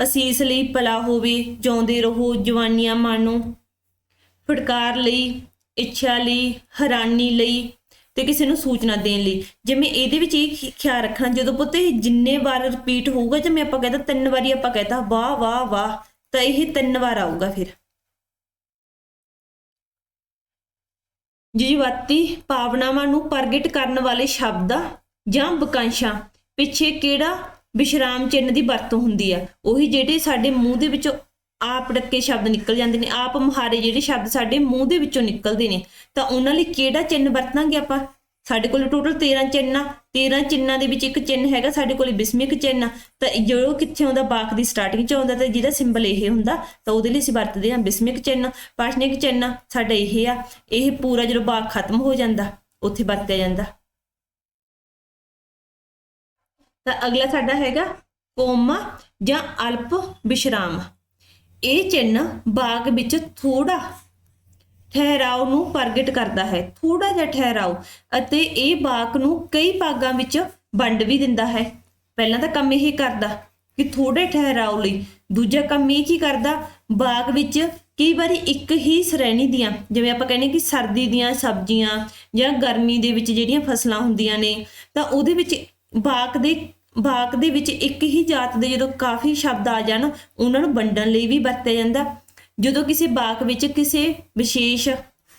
Speaker 1: ਅਸੀਸ ਲਈ ਭਲਾ ਹੋਵੇ, ਜਿਉਂਦੇ ਰਹੋ, ਜਵਾਨੀਆਂ ਮਾਣੋ, ਫਟਕਾਰ ਲਈ, ਇੱਛਾ ਲਈ, ਹੈਰਾਨੀ ਲਈ ਤੇ ਕਿਸੇ ਨੂੰ ਸੂਚਨਾ ਦੇਣ ਲਈ। ਜਿਵੇਂ ਇਹਦੇ ਵਿੱਚ ਇਹ ਖਿਆਲ ਰੱਖਣਾ, ਜਦੋਂ ਪੁੱਤ ਇਹ ਜਿੰਨੇ ਵਾਰ ਰਿਪੀਟ ਹੋਊਗਾ ਜਿਵੇਂ ਆਪਾਂ ਕਹਿੰਦਾ ਤਿੰਨ ਵਾਰੀ ਆਪਾਂ ਕਹਤਾ ਵਾਹ ਵਾਹ ਵਾਹ, ਤਾਂ ਇਹ ਤਿੰਨ ਵਾਰ ਆਊਗਾ ਫਿਰ। ਜੀਵਤੀ ਭਾਵਨਾਵਾਂ ਨੂੰ ਪ੍ਰਗਟ ਕਰਨ ਵਾਲੇ ਸ਼ਬਦਾਂ ਜਾਂ ਵਾਕਾਂਸ਼ਾਂ ਪਿੱਛੇ ਕਿਹੜਾ ਵਿਸ਼ਰਾਮ ਚਿੰਨ ਦੀ ਵਰਤੋਂ ਹੁੰਦੀ ਆ? ਉਹੀ ਜਿਹੜੇ ਸਾਡੇ ਮੂੰਹ ਦੇ ਵਿੱਚ ਆਪ ਡੱਕੇ ਸ਼ਬਦ ਨਿਕਲ ਜਾਂਦੇ ਨੇ, ਆਪ ਮੁਹਾਰੇ ਜਿਹੜੇ ਸ਼ਬਦ ਸਾਡੇ ਮੂੰਹ ਦੇ ਵਿੱਚੋਂ ਨਿਕਲਦੇ ਨੇ, ਤਾਂ ਉਹਨਾਂ ਲਈ ਕਿਹੜਾ ਚਿੰਨ ਵਰਤਾਂਗੇ ਆਪਾਂ? ਸਾਡੇ ਕੋਲ ਟੋਟਲ 13 ਚਿੰਨ ਆ 13 ਚਿੰਨਾਂ ਦੇ ਵਿੱਚ ਇੱਕ ਚਿੰਨ ਹੈਗਾ ਸਾਡੇ ਕੋਲ ਬਿਸਮਿਕ ਚਿੰਨ ਆ, ਤਾਂ ਜੋ ਕਿੱਥੇ ਆਉਂਦਾ, ਬਾਕ ਦੀ ਸਟਾਰਟਿੰਗ ਚ ਆਉਂਦਾ, ਤੇ ਜਿਹਦਾ ਸਿੰਬਲ ਇਹ ਹੁੰਦਾ, ਤਾਂ ਉਹਦੇ ਲਈ ਅਸੀਂ ਵਰਤਦੇ ਹਾਂ ਬਿਸਮਿਕ ਚਿੰਨ ਪਾਸ਼ਨਿਕ ਚਿੰਨ ਸਾਡਾ ਇਹ ਆ, ਇਹ ਪੂਰਾ ਜਦੋਂ ਬਾਕ ਖਤਮ ਹੋ ਜਾਂਦਾ, ਉੱਥੇ ਵਰਤਿਆ ਜਾਂਦਾ। ਤਾਂ ਅਗਲਾ ਸਾਡਾ ਹੈਗਾ ਕੋਮਾ ਜਾਂ ਅਲਪ ਵਿਸ਼ਰਾਮ। ਇਹ ਚਿੰਨ ਬਾਗ ਵਿੱਚ ਥੋੜਾ ਠਹਿਰਾਓ ਨੂੰ ਪ੍ਰਗਟ ਕਰਦਾ ਹੈ। ਥੋੜਾ ਜਿਹਾ ਠਹਿਰਾਓ ਅਤੇ ਇਹ ਬਾਗ ਨੂੰ ਕਈ ਭਾਗਾਂ ਵਿੱਚ ਵੰਡ ਵੀ ਦਿੰਦਾ ਹੈ। ਪਹਿਲਾਂ ਤਾਂ ਕੰਮ ਇਹ ਕਰਦਾ ਕਿ ਥੋੜੇ ਠਹਿਰਾਓ ਲਈ, ਦੂਜਾ ਕੰਮ ਇਹ ਕੀ ਕਰਦਾ, ਬਾਗ ਵਿੱਚ ਕਈ ਵਾਰੀ ਇੱਕ ਹੀ ਸ਼੍ਰੇਣੀ ਦੀਆਂ, ਜਿਵੇਂ ਆਪਾਂ ਕਹਿੰਦੇ ਕਿ ਸਰਦੀ ਦੀਆਂ ਸਬਜ਼ੀਆਂ ਜਾਂ ਗਰਮੀ ਦੇ ਵਿੱਚ ਜਿਹੜੀਆਂ ਫਸਲਾਂ ਹੁੰਦੀਆਂ ਨੇ, ਤਾਂ ਉਹਦੇ ਵਿੱਚ ਬਾਗ ਦੇ ਬਾਗ ਦੇ ਵਿੱਚ ਇੱਕ ਹੀ ਜਾਤ ਦੇ ਜਦੋਂ ਕਾਫੀ ਸ਼ਬਦ ਆ ਜਾਣ, ਉਹਨਾਂ ਨੂੰ ਵੰਡਣ ਲਈ ਵੀ ਵਰਤਿਆ ਜਾਂਦਾ। ਜਦੋਂ ਕਿਸੇ ਬਾਗ ਵਿੱਚ ਕਿਸੇ ਵਿਸ਼ੇਸ਼,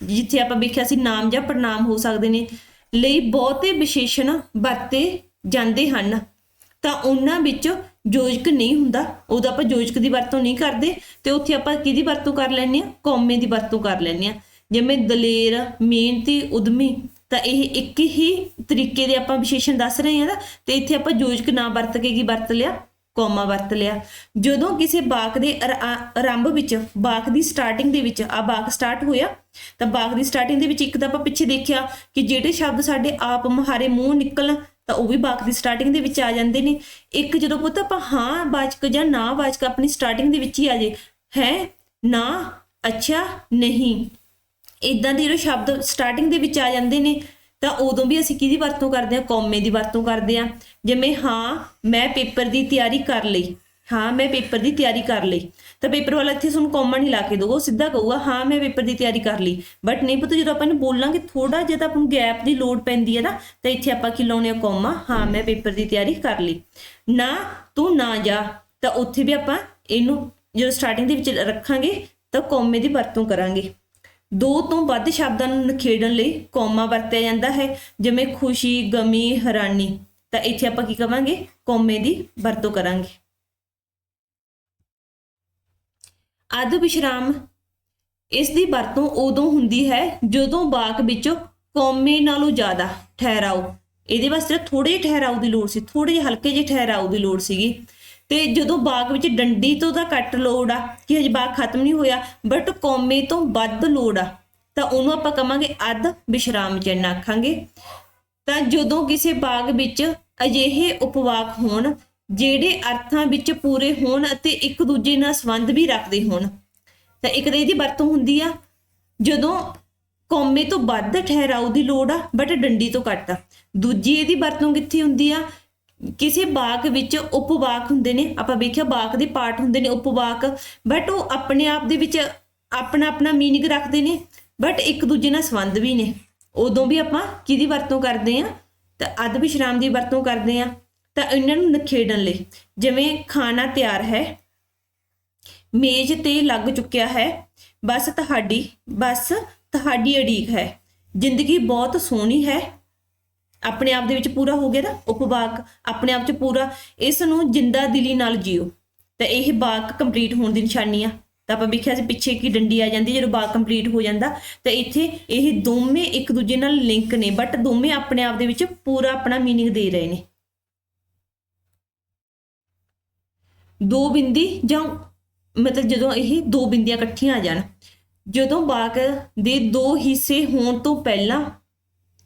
Speaker 1: ਜਿੱਥੇ ਆਪਾਂ ਵੇਖਿਆ ਸੀ ਨਾਮ ਜਾਂ ਪ੍ਰਨਾਮ ਹੋ ਸਕਦੇ ਨੇ, ਲਈ ਬਹੁਤੇ ਵਿਸ਼ੇਸ਼ਣ ਵਰਤੇ ਜਾਂਦੇ ਹਨ, ਤਾਂ ਉਹਨਾਂ ਵਿੱਚ ਯੋਜਕ ਨਹੀਂ ਹੁੰਦਾ। ਉਹਦਾ ਆਪਾਂ ਯੋਜਕ ਦੀ ਵਰਤੋਂ ਨਹੀਂ ਕਰਦੇ, ਤੇ ਉੱਥੇ ਆਪਾਂ ਕਿਹਦੀ ਵਰਤੋਂ ਕਰ ਲੈਂਦੇ ਆ ਕੌਮੇ ਦੀ ਵਰਤੋਂ ਕਰ ਲੈਂਦੇ ਆ ਜਿਵੇਂ ਦਲੇਰ, ਮਿਹਨਤੀ, ਉਦਮੀ ਤਾਂ ਇਹ ਇੱਕ ਹੀ ਤਰੀਕੇ ਦੇ ਆਪਾਂ ਵਿਸ਼ੇਸ਼ਣ ਦੱਸ ਰਹੇ ਹਾਂ ਨਾ ਤੇ ਇੱਥੇ ਆਪਾਂ ਯੋਜਕ ਨਾ ਵਰਤ ਕੇ ਕੀ ਵਰਤ ਲਿਆ? ਕੌਮਾ ਵਰਤ ਲਿਆ। ਜਦੋਂ ਕਿਸੇ ਵਾਕ ਦੇ ਅਰ- ਆਰੰਭ ਵਿੱਚ ਵਾਕ ਦੀ ਸਟਾਰਟਿੰਗ ਦੇ ਵਿੱਚ, ਆ ਵਾਕ ਸਟਾਰਟ ਹੋਇਆ, ਤਾਂ ਵਾਕ ਦੀ ਸਟਾਰਟਿੰਗ ਦੇ ਵਿੱਚ ਇੱਕ ਤਾਂ ਆਪਾਂ ਪਿੱਛੇ ਦੇਖਿਆ ਕਿ ਜਿਹੜੇ ਸ਼ਬਦ ਸਾਡੇ ਆਪ ਮਹਾਰੇ ਮੂੰਹ ਨਿਕਲਣ, ਤਾਂ ਉਹ ਵੀ ਵਾਕ ਦੀ ਸਟਾਰਟਿੰਗ ਦੇ ਵਿੱਚ ਆ ਜਾਂਦੇ ਨੇ। ਇੱਕ ਜਦੋਂ ਪੁੱਤ ਆਪਾਂ ਹਾਂ ਵਾਚਕ ਜਾਂ ਨਾ ਵਾਚਕ ਆਪਣੀ ਸਟਾਰਟਿੰਗ ਦੇ ਵਿੱਚ ਹੀ ਆ ਜੇ, ਹੈ ਨਾ, ਅੱਛਾ, ਨਹੀਂ ਇਦਾਂ ਦੇ ਜਿਹੜੇ ਸ਼ਬਦ ਸਟਾਰਟਿੰਗ ਦੇ ਵਿੱਚ ਆ ਜਾਂਦੇ ਨੇ, ਤਾਂ ਉਦੋਂ ਵੀ ਅਸੀਂ ਕਿਹਦੀ ਵਰਤੋਂ ਕਰਦੇ ਹਾਂ? ਕੌਮੇ ਦੀ ਵਰਤੋਂ ਕਰਦੇ ਹਾਂ। ਜਿਵੇਂ ਹਾਂ, ਮੈਂ ਪੇਪਰ ਦੀ ਤਿਆਰੀ ਕਰ ਲਈ। ਹਾਂ, ਮੈਂ ਪੇਪਰ ਦੀ ਤਿਆਰੀ ਕਰ ਲਈ। ਤਾਂ ਪੇਪਰ ਵਾਲਾ ਇੱਥੇ ਤੁਹਾਨੂੰ ਕੌਮਾ ਨਹੀਂ ਲਾ ਕੇ ਦਊਗਾ, ਉਹ ਸਿੱਧਾ ਕਹੂਗਾ, ਹਾਂ, ਮੈਂ ਪੇਪਰ ਦੀ ਤਿਆਰੀ ਕਰ ਲਈ। ਬਟ ਨਹੀਂ ਪਤਾ, ਜਦੋਂ ਆਪਾਂ ਇਹਨੂੰ ਬੋਲਾਂਗੇ ਥੋੜਾ ਜਿਹਾ ਤਾਂ ਆਪਾਂ ਨੂੰ ਗੈਪ ਦੀ ਲੋੜ ਪੈਂਦੀ ਹੈ ਨਾ, ਤਾਂ ਇੱਥੇ ਆਪਾਂ ਕੀ ਲਾਉਣੇ ਆ ਕੌਮਾ ਹਾਂ, ਮੈਂ ਪੇਪਰ ਦੀ ਤਿਆਰੀ ਕਰ ਲਈ। ਨਾ, ਤੂੰ ਨਾ ਜਾ। ਤਾਂ ਉੱਥੇ ਵੀ ਆਪਾਂ ਇਹਨੂੰ ਜਦੋਂ ਸਟਾਰਟਿੰਗ ਦੇ ਵਿੱਚ ਰੱਖਾਂਗੇ, ਤਾਂ ਕੌਮੇ ਦੀ ਵਰਤੋਂ ਕਰਾਂਗੇ। ਦੋ ਤੋਂ ਵੱਧ ਸ਼ਬਦਾਂ ਨੂੰ ਨਿਖੇੜਨ ਲਈ ਕੌਮਾ ਵਰਤਿਆ ਜਾਂਦਾ ਹੈ, ਜਿਵੇਂ ਖੁਸ਼ੀ, ਗਮੀ, ਹੈਰਾਨੀ। ਤਾਂ ਇੱਥੇ ਆਪਾਂ ਕੀ ਕਵਾਂਗੇ? ਕੌਮੇ ਦੀ ਵਰਤੋਂ ਕਰਾਂਗੇ। ਅਧ ਵਿਸ਼ਰਾਮ। ਇਸ ਦੀ ਵਰਤੋਂ ਉਦੋਂ ਹੁੰਦੀ ਹੈ ਜਦੋਂ ਵਾਕ ਵਿੱਚ ਕੌਮੇ ਨਾਲੋਂ ਜ਼ਿਆਦਾ ਠਹਿਰਾਓ। ਇਹਦੇ ਵਾਸਤੇ ਥੋੜੇ ਜਿਹੇ ਠਹਿਰਾਓ ਦੀ ਲੋੜ ਸੀ ਥੋੜੇ ਜਿਹੇ ਹਲਕੇ ਜਿਹੇ ਠਹਿਰਾਓ ਦੀ ਲੋੜ ਸੀਗੀ। ਤੇ ਜਦੋਂ ਬਾਗ ਵਿੱਚ ਡੰਡੀ ਤੋਂ ਤਾਂ ਘੱਟ ਲੋੜ ਆ, ਕਿ ਹਜੇ ਬਾਗ ਖਤਮ ਨਹੀਂ ਹੋਇਆ ਬਟ ਕੌਮੇ ਤੋਂ ਵੱਧ ਲੋੜ ਆ। ਤਾਂ ਉਹਨੂੰ ਆਪਾਂ ਕਵਾਂਗੇ ਅੱਧ ਵਿਸ਼ਰਾਮ ਚਿੰਨ੍ਹ ਆਖਾਂਗੇ। ਤਾਂ ਜਦੋਂ ਕਿਸੇ ਬਾਗ ਵਿੱਚ ਅਜਿਹੇ ਉਪਵਾਕ ਹੋਣ, ਜਿਹੜੇ ਅਰਥਾਂ ਵਿੱਚ ਪੂਰੇ ਹੋਣ ਅਤੇ ਇੱਕ ਦੂਜੇ ਨਾਲ ਸੰਬੰਧ ਵੀ ਰੱਖਦੇ ਹੋਣ, ਤਾਂ ਇੱਕ ਤਾਂ ਇਹਦੀ ਵਰਤੋਂ ਹੁੰਦੀ ਆ। ਜਦੋਂ ਕੌਮੇ ਤੋਂ ਵੱਧ ਠਹਿਰਾਓ ਦੀ ਲੋੜ ਆ ਬਟ ਡੰਡੀ ਤੋਂ ਘੱਟ ਆ। ਦੂਜੀ ਇਹਦੀ ਵਰਤੋਂ ਕਿੱਥੇ ਹੁੰਦੀ ਆ? ਕਿਸੇ ਬਾਕ ਵਿੱਚ ਉਪਵਾਕ ਹੁੰਦੇ ਨੇ, ਆਪਾਂ ਵੇਖਿਆ ਬਾਕ ਦੇ ਪਾਰਟ ਹੁੰਦੇ ਨੇ ਉਪਵਾਕ ਬਟ ਉਹ ਆਪਣੇ ਆਪ ਦੇ ਵਿੱਚ ਆਪਣਾ ਆਪਣਾ ਮੀਨਿੰਗ ਰੱਖਦੇ ਨੇ ਬਟ ਇੱਕ ਦੂਜੇ ਨਾਲ ਸੰਬੰਧ ਵੀ ਨੇ। ਉਦੋਂ ਵੀ ਆਪਾਂ ਕਿਹਦੀ ਵਰਤੋਂ ਕਰਦੇ ਆ ਤਾਂ ਅਧ ਵਿਸ਼ਰਾਮ ਦੀ ਵਰਤੋਂ ਕਰਦੇ ਆ ਤਾਂ ਇਹਨਾਂ ਨੂੰ ਨਖੇੜਨ ਲਈ, ਜਿਵੇਂ ਖਾਣਾ ਤਿਆਰ ਹੈ, ਮੇਜ਼ ਤੇ ਲੱਗ ਚੁੱਕਿਆ ਹੈ, ਬਸ ਤੁਹਾਡੀ ਬਸ ਤੁਹਾਡੀ ਅੜੀਕ ਹੈ। ਜ਼ਿੰਦਗੀ ਬਹੁਤ ਸੋਹਣੀ ਹੈ ਆਪਣੇ ਆਪ ਦੇ ਵਿੱਚ ਪੂਰਾ ਹੋ ਗਿਆ ਨਾ ਉਪਵਾਕ ਆਪਣੇ ਆਪ ਚ ਪੂਰਾ ਇਸ ਨੂੰ ਜਿੰਦਾ ਦਿਲੀ ਨਾਲ ਜੀਓ ਤਾਂ ਇਹ ਬਾਕ ਕੰਪਲੀਟ ਹੋਣ ਦੀ ਨਿਸ਼ਾਨੀ ਆ ਤਾਂ ਆਪਾਂ ਵੇਖਿਆ ਸੀ ਪਿੱਛੇ ਕੀ ਡੰਡੀ ਆ ਜਾਂਦੀ ਜਦੋਂ ਬਾਕ ਕੰਪਲੀਟ ਹੋ ਜਾਂਦਾ ਤਾਂ ਇੱਥੇ ਇਹ ਦੋਵੇਂ ਇੱਕ ਦੂਜੇ ਨਾਲ ਲਿੰਕ ਨੇ ਬਟ ਦੋਵੇਂ ਆਪਣੇ ਆਪ ਦੇ ਵਿੱਚ ਪੂਰਾ ਆਪਣਾ मीनिंग ਦੇ ਰਹੇ ਨੇ ਦੋ ਬਿੰਦੀ ਜਾਂ ਮਤਲਬ ਜਦੋਂ ਇਹ ਦੋ ਬਿੰਦੀਆਂ ਇਕੱਠੀਆਂ ਆ ਜਾਣ ਜਦੋਂ ਬਾਕ ਦੇ ਦੋ ਹਿੱਸੇ ਹੋਣ ਤੋਂ ਪਹਿਲਾਂ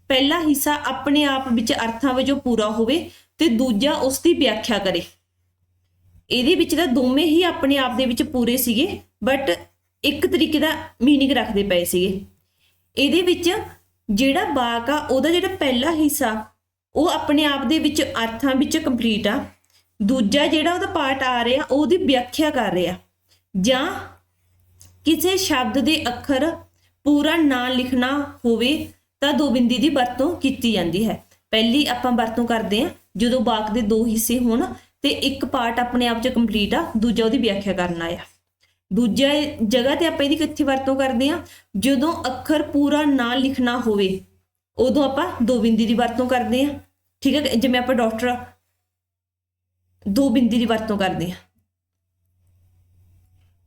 Speaker 1: ਪਹਿਲਾ ਹਿੱਸਾ ਆਪਣੇ ਆਪ ਵਿੱਚ ਅਰਥਾਂ ਵਜੋਂ ਪੂਰਾ ਹੋਵੇ ਤੇ ਦੂਜਾ ਉਸ ਦੀ ਵਿਆਖਿਆ ਕਰੇ। ਇਹਦੇ ਵਿੱਚ ਤਾਂ ਦੋਵੇਂ ਹੀ ਆਪਣੇ ਆਪ ਦੇ ਵਿੱਚ ਪੂਰੇ ਸੀਗੇ ਬਟ ਇੱਕ ਤਰੀਕੇ ਦਾ ਮੀਨਿੰਗ ਰੱਖਦੇ ਪਏ ਸੀਗੇ। ਇਹਦੇ ਵਿੱਚ ਜਿਹੜਾ ਬਾਕ ਆ, ਉਹਦਾ ਜਿਹੜਾ ਪਹਿਲਾ ਹਿੱਸਾ, ਉਹ ਆਪਣੇ ਆਪ ਦੇ ਵਿੱਚ ਅਰਥਾਂ ਵਿੱਚ ਕੰਪਲੀਟ ਆ। ਦੂਜਾ ਜਿਹੜਾ ਉਹਦਾ ਪਾਰਟ ਆ ਰਿਹਾ ਉਹਦੀ ਵਿਆਖਿਆ ਕਰ ਰਿਹਾ। ਜਾਂ ਕਿਸੇ ਸ਼ਬਦ ਦੇ ਅੱਖਰ ਪੂਰਾ ਨਾ ਲਿਖਣਾ ਹੋਵੇ ਤਾਂ ਦੋ ਬਿੰਦੀ ਦੀ ਵਰਤੋਂ ਕੀਤੀ ਜਾਂਦੀ ਹੈ। ਪਹਿਲੀ ਆਪਾਂ ਵਰਤੋਂ ਕਰਦੇ ਹਾਂ, ਜਦੋਂ ਵਾਕ ਦੇ ਦੋ ਹਿੱਸੇ ਹੋਣ ਤੇ ਇੱਕ ਪਾਰਟ ਆਪਣੇ ਆਪ 'ਚ ਕੰਪਲੀਟ ਆ, ਦੂਜਾ ਉਹਦੀ ਵਿਆਖਿਆ ਕਰਨਾ ਆ ਦੂਜਾ ਜਗ੍ਹਾ ਤੇ ਆਪਾਂ ਇਹਦੀ ਕਿੱਥੇ ਵਰਤੋਂ ਕਰਦੇ ਹਾਂ, ਜਦੋਂ ਅੱਖਰ ਪੂਰਾ ਨਾ ਲਿਖਣਾ ਹੋਵੇ, ਉਦੋਂ ਆਪਾਂ ਦੋ ਬਿੰਦੀ ਦੀ ਵਰਤੋਂ ਕਰਦੇ ਹਾਂ। ਠੀਕ ਹੈ ਜਿਵੇਂ ਆਪਾਂ ਡਾਕਟਰ ਦੋ ਬਿੰਦੀ ਦੀ ਵਰਤੋਂ ਕਰਦੇ ਹਾਂ।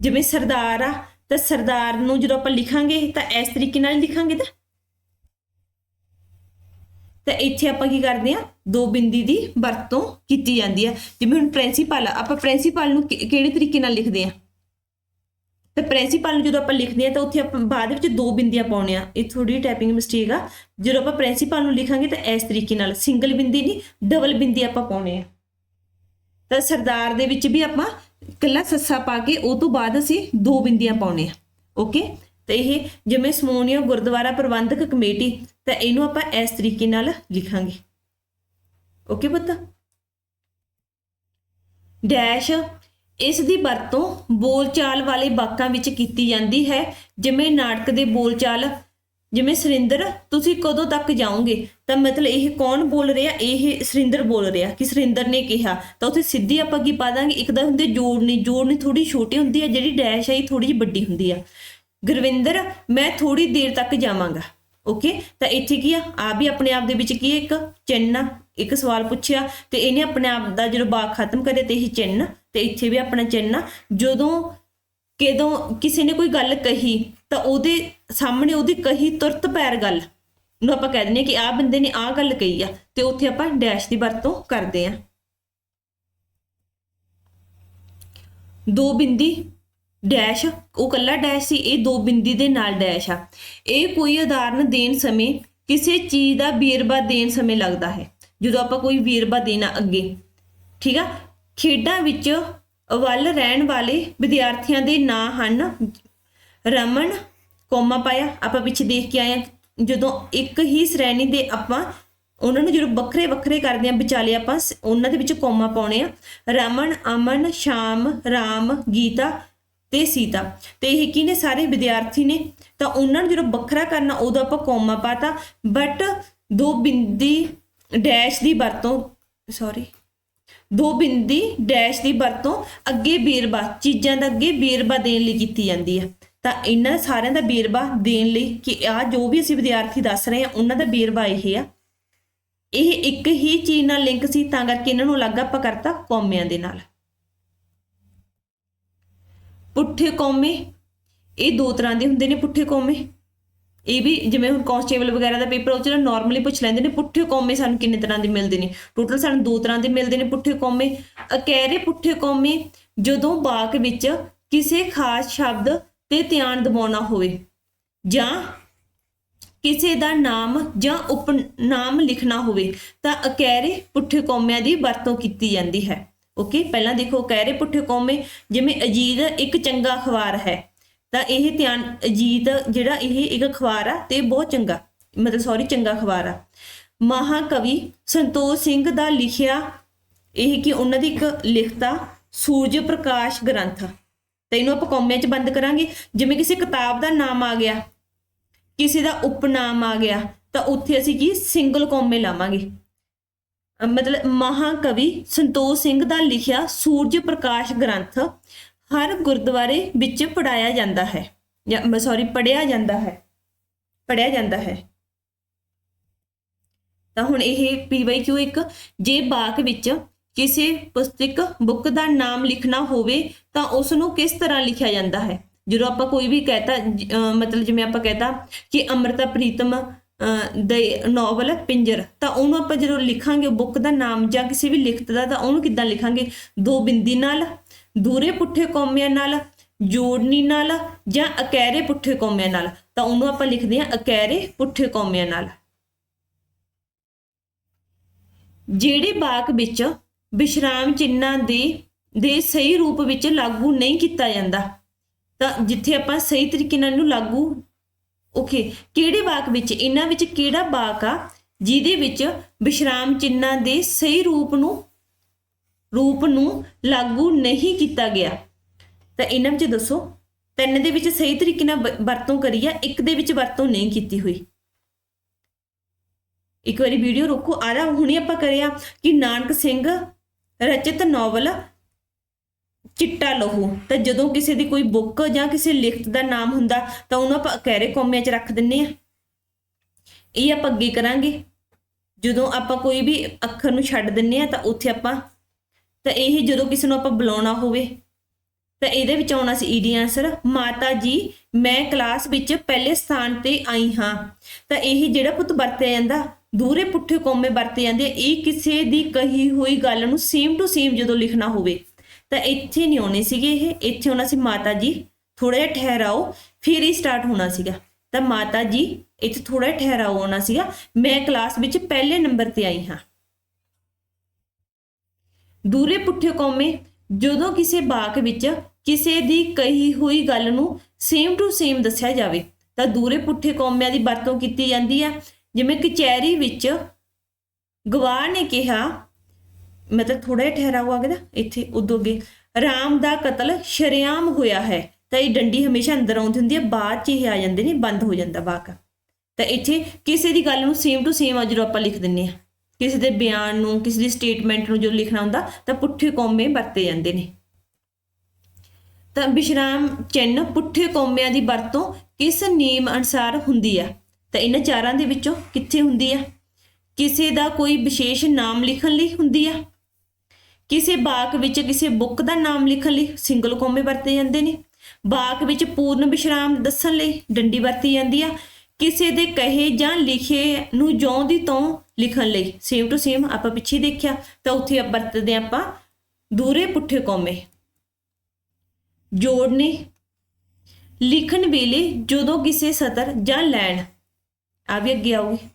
Speaker 1: ਜਿਵੇਂ ਸਰਦਾਰ ਆ, ਤਾਂ ਸਰਦਾਰ ਨੂੰ ਜਦੋਂ ਆਪਾਂ ਲਿਖਾਂਗੇ, ਤਾਂ ਇਸ ਤਰੀਕੇ ਨਾਲ ਲਿਖਾਂਗੇ ਤਾਂ ਤਾਂ ਇੱਥੇ ਆਪਾਂ ਕੀ ਕਰਦੇ ਆ ਦੋ ਬਿੰਦੀ ਦੀ ਵਰਤੋਂ ਕੀਤੀ ਜਾਂਦੀ ਹੈ। ਜਿਵੇਂ ਹੁਣ ਪ੍ਰਿੰਸੀਪਲ ਆ ਆਪਾਂ ਪ੍ਰਿੰਸੀਪਲ ਨੂੰ ਕਿਹੜੇ ਤਰੀਕੇ ਨਾਲ ਲਿਖਦੇ ਆ ਤੇ ਪ੍ਰਿੰਸੀਪਲ ਨੂੰ ਜਦੋਂ ਆਪਾਂ ਲਿਖਦੇ ਆ ਤਾਂ ਉੱਥੇ ਆਪਾਂ ਬਾਅਦ ਵਿੱਚ ਦੋ ਬਿੰਦੀਆਂ ਪਾਉਣੇ ਆ ਇਹ ਥੋੜੀ ਟਾਈਪਿੰਗ ਮਿਸਟੇਕ ਆ। ਜਦੋਂ ਆਪਾਂ ਪ੍ਰਿੰਸੀਪਲ ਨੂੰ ਲਿਖਾਂਗੇ ਤਾਂ ਇਸ ਤਰੀਕੇ ਨਾਲ ਸਿੰਗਲ ਬਿੰਦੀ ਨਹੀਂ ਡਬਲ ਬਿੰਦੀ ਆਪਾਂ ਪਾਉਣੇ ਆ ਤਾਂ ਸਰਦਾਰ ਦੇ ਵਿੱਚ ਵੀ ਆਪਾਂ ਇਕੱਲਾ ਸੱਸਾ ਪਾ ਕੇ ਉਹ ਤੋਂ ਬਾਅਦ ਅਸੀਂ ਦੋ ਬਿੰਦੀਆਂ ਪਾਉਣੇ ਆ ਓਕੇ ਤੇ ਇਹ ਜਿਵੇਂ ਸਮੋਨੀਆ ਗੁਰਦੁਆਰਾ ਪ੍ਰਬੰਧਕ ਕਮੇਟੀ ਤਾਂ ਇਹਨੂੰ ਆਪਾਂ ਇਸ ਤਰੀਕੇ ਨਾਲ ਲਿਖਾਂਗੇ। ਓਕੇ ਪੁੱਤ? ਡੈਸ਼ ਇਸ ਦੀ ਵਰਤੋਂ ਬੋਲਚਾਲ ਵਾਲੇ ਵਾਕਾਂ ਵਿੱਚ ਕੀਤੀ ਜਾਂਦੀ ਹੈ। ਜਿਵੇਂ ਨਾਟਕ ਦੇ ਬੋਲਚਾਲ, ਜਿਵੇਂ ਸੁਰਿੰਦਰ, ਤੁਸੀਂ ਕਦੋਂ ਤੱਕ ਜਾਓਗੇ? ਤਾਂ ਮਤਲਬ ਇਹ ਕੌਣ ਬੋਲ ਰਿਹਾ? ਇਹ ਸੁਰਿੰਦਰ ਬੋਲ ਰਿਹਾ। ਕਿ ਸੁਰਿੰਦਰ ਨੇ ਕਿਹਾ। ਤਾਂ ਉੱਥੇ ਸਿੱਧੀ ਆਪਾਂ ਕੀ ਪਾ ਦਾਂਗੇ? ਇੱਕ ਤਾਂ ਹੁੰਦੇ ਜੋੜਨੀ ਜੋੜਨੀ ਥੋੜੀ ਛੋਟੀ ਹੁੰਦੀ ਹੈ। ਜਿਹੜੀ ਡੈਸ਼ ਹੈ, ਇਹ ਥੋੜੀ ਜਿਹੀ ਵੱਡੀ ਹੁੰਦੀ ਆ। ਗੁਰਵਿੰਦਰ, ਮੈਂ ਥੋੜੀ ਦੇਰ ਤੱਕ ਜਾਵਾਂਗਾ। ਓਕੇ ਤਾਂ ਇੱਥੇ ਕੀ ਆ? ਆ ਵੀ ਆਪਣੇ ਆਪ ਦੇ ਵਿੱਚ ਕੀ ਇੱਕ? ਚਿੰਨ ਇੱਕ ਸਵਾਲ ਪੁੱਛਿਆ, ਤੇ ਇਹਨੇ ਆਪਣੇ ਆਪ ਦਾ ਜਦੋਂ ਬਾਕ ਖਤਮ ਕਰੇ ਤੇ ਇਹ ਚਿੰਨ ਤੇ ਇੱਥੇ ਵੀ ਆਪਣਾ ਚਿੰਨ ਜਦੋਂ ਕਦੋਂ ਕਿਸੇ ਨੇ ਕੋਈ ਗੱਲ ਕਹੀ, ਤਾਂ ਉਹਦੇ ਸਾਹਮਣੇ ਉਹਦੀ ਕਹੀ ਤੁਰਤ ਪੈਰ ਗੱਲ। ਨੂੰ ਆਪਾਂ ਕਹਿ ਦਿੰਦੇ ਹਾਂ ਕਿ ਆਹ ਬੰਦੇ ਨੇ ਆਹ ਗੱਲ ਕਹੀ ਆ, ਤੇ ਉੱਥੇ ਆਪਾਂ ਡੈਸ਼ ਦੀ ਵਰਤੋਂ ਕਰਦੇ ਆ। ਦੋ ਬਿੰਦੀ ਡੈਸ਼, ਉਹ ਕੱਲਾ ਡੈਸ਼ ਸੀ, ਇਹ ਦੋ ਬਿੰਦੀ ਦੇ ਨਾਲ ਡੈਸ਼ ਆ। ਇਹ ਕੋਈ ਉਦਾਹਰਨ ਦੇਣ ਸਮੇਂ ਕਿਸੇ ਚੀਜ਼ ਦਾ ਵੇਰਵਾ ਦੇਣ ਸਮੇਂ ਲੱਗਦਾ ਹੈ, ਜਦੋਂ ਆਪਾਂ ਕੋਈ ਵੇਰਵਾ ਦੇਣਾ ਅੱਗੇ। ਠੀਕ ਆ? ਖੇਡਾਂ ਵਿੱਚ ਵੱਲ ਰਹਿਣ ਵਾਲੇ ਵਿਦਿਆਰਥੀਆਂ ਦੇ ਨਾਂ ਹਨ ਰਮਨ, ਕੋਮਾ ਪਾਇਆ, ਆਪਾਂ ਪਿੱਛੇ ਦੇਖ ਕੇ ਆਏ ਹਾਂ ਜਦੋਂ ਇੱਕ ਹੀ ਸ਼੍ਰੇਣੀ ਦੇ ਆਪਾਂ ਉਹਨਾਂ ਨੂੰ ਜਦੋਂ ਵੱਖਰੇ ਵੱਖਰੇ ਕਰਦੇ ਆ, ਵਿਚਾਲੇ ਆਪਾਂ ਉਹਨਾਂ ਦੇ ਵਿੱਚ ਕੋਮਾ ਪਾਉਣੇ ਆ। ਰਮਨ, ਅਮਨ, ਸ਼ਾਮ, ਰਾਮ, ਗੀਤਾ ਤੇ ਸੀਤਾ ਤੇ ਇਹ ਕੀ ਸਾਰੇ ਵਿਦਿਆਰਥੀ ਨੇ? ਤਾਂ ਉਹਨਾਂ ਨੂੰ ਜਦੋਂ ਵੱਖਰਾ ਕਰਨਾ, ਉਦੋਂ ਆਪਾਂ ਕੋਮਾ ਪਾਤਾ ਬਟ ਦੋ ਬਿੰਦੀ ਡੈਸ਼ ਦੀ ਵਰਤੋਂ ਸੌਰੀ ਦੋ ਬਿੰਦੀ ਡੈਸ਼ ਦੀ ਵਰਤੋਂ ਅੱਗੇ ਵੇਰਵਾ ਚੀਜ਼ਾਂ ਦਾ ਅੱਗੇ ਵੇਰਵਾ ਦੇਣ ਲਈ ਕੀਤੀ ਜਾਂਦੀ ਹੈ ਤਾਂ ਇਹਨਾਂ ਸਾਰਿਆਂ ਦਾ ਵੇਰਵਾ ਦੇਣ ਲਈ ਕਿ ਆ ਜੋ ਵੀ ਅਸੀਂ ਵਿਦਿਆਰਥੀ ਦੱਸ ਰਹੇ ਹਾਂ, ਉਹਨਾਂ ਦਾ ਵੇਰਵਾ ਇਹ ਆ। ਇਹ ਇੱਕ ਹੀ ਚੀਜ਼ ਨਾਲ ਲਿੰਕ ਸੀ, ਤਾਂ ਕਰਕੇ ਇਹਨਾਂ ਨੂੰ ਅਲੱਗ ਆਪਾਂ ਕਰਤਾ ਕੌਮਿਆਂ ਦੇ ਨਾਲ। ਪੁੱਠੇ ਕੌਮੇ, ਇਹ ਦੋ ਤਰ੍ਹਾਂ ਦੇ ਹੁੰਦੇ ਨੇ ਪੁੱਠੇ ਕੌਮੇ। ਇਹ ਵੀ ਜਿਵੇਂ ਹੁਣ ਕਾਂਸਟੇਬਲ ਵਗੈਰਾ ਦਾ ਪੇਪਰ ਉਹ ਚ ਨਾਰਮਲੀ ਪੁੱਛ ਲੈਂਦੇ ਨੇ ਪੁੱਠੇ ਕੌਮੇ ਸਾਨੂੰ ਕਿੰਨੇ ਤਰ੍ਹਾਂ ਦੇ ਮਿਲਦੇ ਨੇ। ਟੋਟਲ ਸਾਨੂੰ ਦੋ ਤਰ੍ਹਾਂ ਦੇ ਮਿਲਦੇ ਨੇ ਪੁੱਠੇ ਕੌਮੇ। ਅਕੈਰੇ ਪੁੱਠੇ ਕੌਮੇ, ਜਦੋਂ ਵਾਕ ਵਿੱਚ ਕਿਸੇ ਖਾਸ ਸ਼ਬਦ ਤੇ ਧਿਆਨ ਦਿਵਾਉਣਾ ਹੋਵੇ, ਜਾਂ ਕਿਸੇ ਦਾ ਨਾਮ ਜਾਂ ਉਪਨਾਮ ਲਿਖਣਾ ਹੋਵੇ, ਤਾਂ ਅਕੈਰੇ ਪੁੱਠੇ ਕੌਮਿਆਂ ਦੀ ਵਰਤੋਂ ਕੀਤੀ ਜਾਂਦੀ ਹੈ। ਓਕੇ ਪਹਿਲਾਂ ਦੇਖੋ ਅਕੈਰੇ ਪੁੱਠੇ ਕੌਮੇ, ਜਿਵੇਂ ਅਜੀਤ ਇੱਕ ਚੰਗਾ ਅਖਬਾਰ ਹੈ। ਤਾਂ ਇਹ ਧਿਆਨ, ਅਜੀਤ ਜਿਹੜਾ ਇਹ ਇੱਕ ਅਖਬਾਰ ਆ, ਤੇ ਬਹੁਤ ਚੰਗਾ, ਮਤਲਬ ਸੌਰੀ ਚੰਗਾ ਅਖਬਾਰ ਆ। ਮਹਾਕਵੀ ਸੰਤੋਖ ਸਿੰਘ ਦਾ ਲਿਖਿਆ ਇਹ ਕਿ ਉਹਨਾਂ ਦੀ ਇੱਕ ਲਿਖਤਾ ਸੂਰਜ ਪ੍ਰਕਾਸ਼ ਗ੍ਰੰਥ। ਤਾਂ ਇਹਨੂੰ ਆਪਾਂ ਕੌਮਿਆਂ 'ਚ ਬੰਦ ਕਰਾਂਗੇ। ਜਿਵੇਂ ਕਿਸੇ ਕਿਤਾਬ ਦਾ ਨਾਮ ਆ ਗਿਆ, ਕਿਸੇ ਦਾ ਉਪਨਾਮ ਆ ਗਿਆ, ਤਾਂ ਉੱਥੇ ਅਸੀਂ ਕੀ? ਸਿੰਗਲ ਕੌਮੇ ਲਾਵਾਂਗੇ। ਮਤਲਬ ਮਹਾਕਵੀ ਸੰਤੋਖ ਸਿੰਘ ਦਾ ਲਿਖਿਆ ਸੂਰਜ ਪ੍ਰਕਾਸ਼ ਗ੍ਰੰਥ ਹਰ ਗੁਰਦੁਆਰੇ ਵਿੱਚ ਪੜਾਇਆ ਜਾਂਦਾ ਹੈ, ਜਾਂ ਸੌਰੀ ਪੜਿਆ ਜਾਂਦਾ ਹੈ ਪੜਿਆ ਜਾਂਦਾ ਹੈ। ਤਾਂ ਹੁਣ ਇਹ ਪੀਵਾਈਕਿਊ ਇੱਕ ਜੇ ਬਾਕ ਵਿੱਚ ਕਿਸੇ ਪੁਸਤਕ ਬੁੱਕ ਦਾ ਨਾਮ ਲਿਖਣਾ ਹੋਵੇ ਤਾਂ ਉਸ ਨੂੰ ਕਿਸ ਤਰ੍ਹਾਂ ਲਿਖਿਆ ਜਾਂਦਾ ਹੈ? ਜਦੋਂ ਆਪਾਂ ਕੋਈ ਵੀ ਕਹਤਾ ਮਤਲਬ ਜਿਵੇਂ ਆਪਾਂ ਕਹਤਾ ਕਿ ਅੰਮ੍ਰਿਤਾ ਪ੍ਰੀਤਮ ਦੇ ਨੋਵਲ ਪਿੰਜਰ। ਤਾਂ ਉਹਨੂੰ ਆਪਾਂ ਜਦੋਂ ਲਿਖਾਂਗੇ ਬੁੱਕ ਦਾ ਨਾਮ ਜਾਂ ਕਿਸੇ ਵੀ ਲਿਖਤ ਦਾ, ਤਾਂ ਉਹਨੂੰ ਕਿੱਦਾਂ ਲਿਖਾਂਗੇ? ਦੋ ਬਿੰਦੀ ਨਾਲ, ਦੂਰੇ ਪੁੱਠੇ ਕੌਮਿਆਂ ਨਾਲ, ਜੋੜਨੀ ਨਾਲ ਜਾਂ ਅਕੈਰੇ ਪੁੱਠੇ ਕੌਮਿਆਂ ਨਾਲ। ਤਾਂ ਉਹਨੂੰ ਆਪਾਂ ਲਿਖਦੇ ਹਾਂ ਅਕੈਰੇ ਪੁੱਠੇ ਕੌਮਿਆਂ ਨਾਲ। ਜਿਹੜੇ ਬਾਕ ਵਿੱਚ ਵਿਸ਼ਰਾਮ ਚਿੰਨਾਂ ਦੇ ਦੇ ਸਹੀ ਰੂਪ ਵਿੱਚ ਲਾਗੂ ਨਹੀਂ ਕੀਤਾ ਜਾਂਦਾ, ਤਾਂ ਜਿੱਥੇ ਆਪਾਂ ਸਹੀ ਤਰੀਕੇ ਨਾਲ ਇਹਨੂੰ ਲਾਗੂ ਓਕੇ, ਕਿਹੜੇ ਵਾਕ ਵਿੱਚ, ਇਹਨਾਂ ਵਿੱਚ ਕਿਹੜਾ ਵਾਕ ਆ ਜਿਹਦੇ ਵਿੱਚ ਵਿਸ਼ਰਾਮ ਚਿੰਨਾਂ ਦੇ ਸਹੀ ਰੂਪ ਨੂੰ ਰੂਪ ਨੂੰ ਲਾਗੂ ਨਹੀਂ ਕੀਤਾ ਗਿਆ? ਤਾਂ ਇਹਨਾਂ ਵਿੱਚ ਦੱਸੋ, ਤਿੰਨ ਦੇ ਵਿੱਚ ਸਹੀ ਤਰੀਕੇ ਨਾਲ ਵਰਤੋਂ ਕਰੀ ਆ, ਇੱਕ ਦੇ ਵਿੱਚ ਵਰਤੋਂ ਨਹੀਂ ਕੀਤੀ ਹੋਈ। ਇੱਕ ਵਾਰੀ ਵੀਡੀਓ ਰੋਕੋ। ਆਰਾ ਜਾ ਹੁਣੇ ਆਪਾਂ ਕਰਿਆ ਕਿ ਨਾਨਕ ਸਿੰਘ ਰਚਿਤ ਨੋਵਲ ਚਿੱਟਾ ਲਹੂ। ਤਾਂ ਜਦੋਂ ਕਿਸੇ ਦੀ ਕੋਈ ਬੁੱਕ ਜਾਂ ਕਿਸੇ ਲਿਖਤ ਦਾ ਨਾਮ ਹੁੰਦਾ ਤਾਂ ਉਹਨੂੰ ਆਪਾਂ ਕਹਿਰੇ ਕੌਮਿਆਂ 'ਚ ਰੱਖ ਦਿੰਨੇ ਆ ਇਹ ਆਪਾਂ ਅੱਗੇ ਕਰਾਂਗੇ। ਜਦੋਂ ਆਪਾਂ ਕੋਈ ਵੀ ਅੱਖਰ ਨੂੰ ਛੱਡ ਦਿੰਨੇ ਆ ਤਾਂ ਉੱਥੇ ਆਪਾਂ ਤਾਂ ਇਹ ਜਦੋਂ ਕਿਸੇ ਨੂੰ ਆਪਾਂ ਬੁਲਾਉਣਾ ਹੋਵੇ ਤਾਂ ਇਹਦੇ ਵਿੱਚ ਆਉਣਾ ਸੀ ਈਡੀ ਆਨਸਰ ਮਾਤਾ ਜੀ ਮੈਂ ਕਲਾਸ ਵਿੱਚ ਪਹਿਲੇ ਸਥਾਨ ਤੇ ਆਈ ਹਾਂ। ਤਾਂ ਇਹ ਜਿਹੜਾ ਪੁੱਤ ਵਰਤਿਆ ਜਾਂਦਾ ਦੂਰੇ ਪੁੱਠੇ ਕੋਮੇ ਵਰਤੇ ਜਾਂਦੇ ਆ, ਇਹ ਕਿਸੇ ਦੀ ਕਹੀ ਹੋਈ ਗੱਲ ਨੂੰ ਸੇਮ ਟੂ ਸੇਮ ਜਦੋਂ ਲਿਖਣਾ ਹੋਵੇ। ਤਾਂ ਇੱਥੇ ਨਹੀਂ ਆਉਣੇ ਸੀਗੇ ਇਹ। ਇੱਥੇ ਆਉਣਾ ਸੀ ਮਾਤਾ ਜੀ। ਥੋੜਾ ਜਿਹਾ ਠਹਿਰਾਓ, ਫਿਰ ਹੀ ਸਟਾਰਟ ਹੋਣਾ ਸੀਗਾ। ਤਾਂ ਮਾਤਾ ਜੀ, ਇੱਥੇ ਥੋੜਾ ਜਿਹਾ ਠਹਿਰਾਓ ਆਉਣਾ ਸੀਗਾ। ਮੈਂ ਕਲਾਸ ਵਿੱਚ ਪਹਿਲੇ ਨੰਬਰ ਤੇ ਆਈ ਹਾਂ। ਦੂਰੇ ਪੁੱਠੇ ਕੌਮੇ, ਜਦੋਂ ਕਿਸੇ ਵਾਕ ਵਿੱਚ ਕਿਸੇ ਦੀ ਕਹੀ ਹੋਈ ਗੱਲ ਨੂੰ ਸੇਮ ਟੂ ਸੇਮ ਦੱਸਿਆ ਜਾਵੇ, ਤਾਂ ਦੂਰੇ ਪੁੱਠੇ ਕੌਮਿਆਂ ਦੀ ਵਰਤੋਂ ਕੀਤੀ ਜਾਂਦੀ ਹੈ ਜਿਵੇਂ ਕਚਹਿਰੀ ਵਿੱਚ ਗਵਾਹ ਨੇ ਕਿਹਾ ਮਤਲਬ ਥੋੜਾ ਜਿਹਾ ਠਹਿਰਾਓ ਆ ਗਿਆ ਇੱਥੇ ਉਦੋਂ ਅੱਗੇ, ਰਾਮ ਦਾ ਕਤਲ ਸ਼ਰੇਆਮ ਹੋਇਆ ਹੈ, ਤਾਂ ਇਹ ਡੰਡੀ ਹਮੇਸ਼ਾ ਅੰਦਰ ਆਉਂਦੀ ਹੁੰਦੀ ਹੈ, ਬਾਅਦ ਚ ਇਹ ਆ ਜਾਂਦੇ ਨੇ, ਬੰਦ ਹੋ ਜਾਂਦਾ ਵਾਕ। ਤਾਂ ਇੱਥੇ ਕਿਸੇ ਦੀ ਗੱਲ ਨੂੰ ਸੇਮ ਟੂ ਸੇਮ ਜਦੋਂ ਆਪਾਂ ਲਿਖ ਦਿੰਨੇ ਆ ਕਿਸੇ ਦੇ ਬਿਆਨ ਨੂੰ, ਕਿਸੇ ਦੀ ਸਟੇਟਮੈਂਟ ਨੂੰ ਜੋ ਲਿਖਣਾ ਹੁੰਦਾ, ਤਾਂ ਪੁੱਠੇ ਕੋਮੇ ਵਰਤੇ ਜਾਂਦੇ ਨੇ। ਤਾਂ ਵਿਸ਼ਰਾਮ ਚਿੰਨ੍ਹ ਪੁੱਠੇ ਕੋਮਿਆਂ ਦੀ ਵਰਤੋਂ ਕਿਸ ਨਿਯਮ ਅਨੁਸਾਰ ਹੁੰਦੀ ਆ? ਤਾਂ ਇਹਨਾਂ ਚਾਰਾਂ ਦੇ ਵਿੱਚੋਂ ਕਿੱਥੇ ਹੁੰਦੀ ਆ? ਕਿਸੇ ਦਾ ਕੋਈ ਵਿਸ਼ੇਸ਼ ਨਾਮ ਲਿਖਣ ਲਈ ਹੁੰਦੀ ਆ? ਕਿਸੇ ਬਾਕ ਵਿੱਚ ਕਿਸੇ ਬੁੱਕ ਦਾ ਨਾਮ ਲਿਖਣ ਲਈ ਸਿੰਗਲ ਕੋਮੇ ਵਰਤੇ ਜਾਂਦੇ ਨੇ। ਬਾਕ ਵਿੱਚ ਪੂਰਨ ਵਿਸ਼ਰਾਮ ਦੱਸਣ ਲਈ ਡੰਡੀ ਵਰਤੀ ਜਾਂਦੀ ਆ। ਕਿਸੇ ਦੇ ਕਹੇ ਜਾਂ ਲਿਖੇ ਨੂੰ ਜਿਉਂ ਦੀ ਤੋਂ ਲਿਖਣ ਲਈ ਸੇਮ ਟੂ ਸੇਮ ਆਪਾਂ ਪਿੱਛੇ ਦੇਖਿਆ, ਤਾਂ ਉੱਥੇ ਆਪਾਂ ਵਰਤਦੇ ਹਾਂ ਆਪਾਂ ਦੂਰੇ ਪੁੱਠੇ ਕੋਮੇ। ਜੋੜਨੇ। ਲਿਖਣ ਵੇਲੇ ਜਦੋਂ ਕਿਸੇ ਸਤਰ ਜਾਂ ਲੈਣ ਆ ਵੀ ਅੱਗੇ ਆਊਗੀ।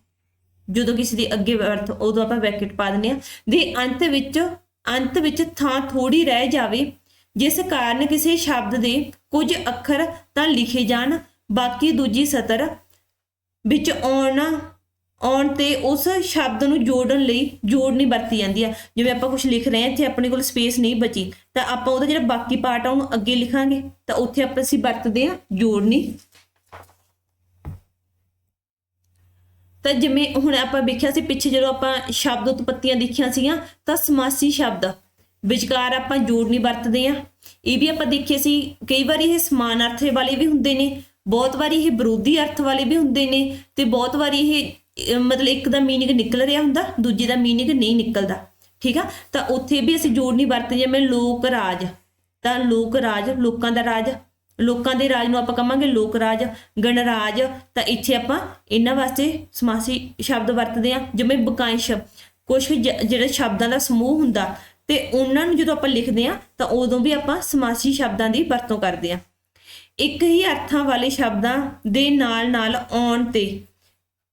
Speaker 1: ਜਦੋਂ ਕਿਸੇ ਦੀ ਅੱਗੇ ਵਰਤ, ਉਦੋਂ ਆਪਾਂ ਬ੍ਰੈਕਟ ਪਾ ਦਿੰਦੇ ਆ ਦੇ ਅੰਤ ਵਿੱਚ ਅੰਤ ਵਿੱਚ ਥਾਂ ਥੋੜੀ ਰਹਿ ਜਾਵੇ, ਜਿਸ ਕਾਰਨ ਕਿਸੇ ਸ਼ਬਦ ਦੇ ਕੁਝ ਅੱਖਰ ਤਾਂ ਲਿਖੇ ਜਾਣ, ਬਾਕੀ ਦੂਜੀ ਸਤਰ ਵਿੱਚ ਆਉਣ ਆਉਣ ਤੇ ਉਸ ਸ਼ਬਦ ਨੂੰ ਜੋੜਨ ਲਈ ਜੋੜਨੀ ਵਰਤੀ ਜਾਂਦੀ ਹੈ ਜਿਵੇਂ ਆਪਾਂ ਕੁਝ ਲਿਖ ਰਹੇ ਹਾਂ, ਇੱਥੇ ਆਪਣੇ ਕੋਲ ਸਪੇਸ ਨਹੀਂ ਬਚੀ, ਤਾਂ ਆਪਾਂ ਉਹਦਾ ਜਿਹੜਾ ਬਾਕੀ ਪਾਰਟ ਆ ਉਹਨੂੰ ਅੱਗੇ ਲਿਖਾਂਗੇ, ਤਾਂ ਉੱਥੇ ਆਪਾਂ ਅਸੀਂ ਵਰਤਦੇ ਆ ਜੋੜਨੀ ਤਾਂ ਜਿਵੇਂ ਹੁਣ ਆਪਾਂ ਵੇਖਿਆ ਸੀ, ਪਿੱਛੇ ਜਦੋਂ ਆਪਾਂ ਸ਼ਬਦ ਉਤਪੱਤੀਆਂ ਦੇਖੀਆਂ ਸੀਗੀਆਂ, ਤਾਂ ਸਮਾਸੀ ਸ਼ਬਦ, ਵਿਚਕਾਰ ਆਪਾਂ ਜੋੜ ਨਹੀਂ ਵਰਤਦੇ ਆ। ਇਹ ਵੀ ਆਪਾਂ ਦੇਖੇ ਸੀ, ਕਈ ਵਾਰੀ ਇਹ ਸਮਾਨ ਅਰਥ ਵਾਲੇ ਵੀ ਹੁੰਦੇ ਨੇ, ਬਹੁਤ ਵਾਰੀ ਇਹ ਵਿਰੋਧੀ ਅਰਥ ਵਾਲੇ ਵੀ ਹੁੰਦੇ ਨੇ, ਤੇ ਬਹੁਤ ਵਾਰੀ ਇਹ ਮਤਲਬ ਇੱਕ ਦਾ ਮੀਨਿੰਗ ਨਿਕਲ ਰਿਹਾ ਹੁੰਦਾ, ਦੂਜੇ ਦਾ ਮੀਨਿੰਗ ਨਹੀਂ ਨਿਕਲਦਾ, ਠੀਕ ਆ? ਤਾਂ ਉੱਥੇ ਵੀ ਅਸੀਂ ਜੋੜ ਨਹੀਂ ਵਰਤਦੇ, ਜਿਵੇਂ ਲੋਕ ਰਾਜ, ਤਾਂ ਲੋਕ ਰਾਜ, ਲੋਕਾਂ ਦਾ ਰਾਜ ਲੋਕਾਂ ਦੇ ਰਾਜ ਨੂੰ ਆਪਾਂ ਕਹਾਂਗੇ ਲੋਕ ਰਾਜ ਗਣਰਾਜ। ਤਾਂ ਇੱਥੇ ਆਪਾਂ ਇਹਨਾਂ ਵਾਸਤੇ ਸਮਾਸੀ ਸ਼ਬਦ ਵਰਤਦੇ ਆ ਜਿਵੇਂ ਬਕਾਂਸ਼ ਕੁਝ ਜਿਹੜੇ ਸ਼ਬਦਾਂ ਦਾ ਸਮੂਹ ਹੁੰਦਾ ਤੇ ਉਹਨਾਂ ਨੂੰ ਜਦੋਂ ਆਪਾਂ ਲਿਖਦੇ ਆ ਤਾਂ ਉਦੋਂ ਵੀ ਆਪਾਂ ਸਮਾਸੀ ਸ਼ਬਦਾਂ ਦੀ ਵਰਤੋਂ ਕਰਦੇ ਆ ਇੱਕ ਹੀ ਅਰਥਾਂ ਵਾਲੇ ਸ਼ਬਦਾਂ ਦੇ ਨਾਲ ਨਾਲ ਆਉਣ ਤੇ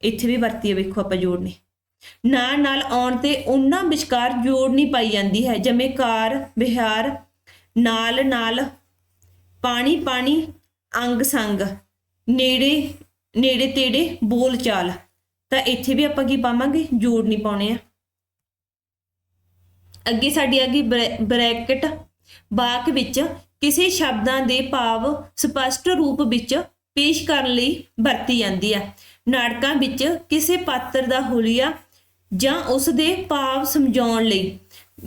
Speaker 1: ਇੱਥੇ ਵੀ ਵਰਤੀ ਹੈ ਵੇਖੋ ਆਪਾਂ ਜੋੜਨੀ। ਨਾਲ ਨਾਲ ਆਉਣ ਤੇ ਉਹਨਾਂ ਵਿਚਕਾਰ ਜੋੜਨੀ ਪਾਈ ਜਾਂਦੀ ਹੈ, ਜਿਵੇਂ ਕਾਰ ਬਿਹਾਰ ਨਾਲ ਨਾਲ ਪਾਣੀ ਪਾਣੀ, ਅੰਗ ਸੰਗ, ਨੇੜੇ ਨੇੜੇ ਤੇੜੇ ਬੋਲ ਚਾਲ। ਤਾਂ ਇੱਥੇ ਵੀ ਆਪਾਂ ਕੀ ਪਾਵਾਂਗੇ? ਜੋੜ ਨਹੀਂ ਪਾਉਣੇ ਆ। ਅੱਗੇ ਸਾਡੀ ਆ ਗਈ ਬ੍ਰੈਕਟ। ਬਾਕ ਵਿੱਚ ਕਿਸੇ ਸ਼ਬਦਾਂ ਦੇ ਭਾਵ ਸਪਸ਼ਟ ਰੂਪ ਵਿੱਚ ਪੇਸ਼ ਕਰਨ ਲਈ ਵਰਤੀ ਜਾਂਦੀ ਹੈ ਨਾਟਕਾਂ ਵਿੱਚ ਕਿਸੇ ਪਾਤਰ ਦਾ ਹੁਲੀਆ ਜਾਂ ਉਸ ਦੇ ਭਾਵ ਸਮਝਾਉਣ ਲਈ।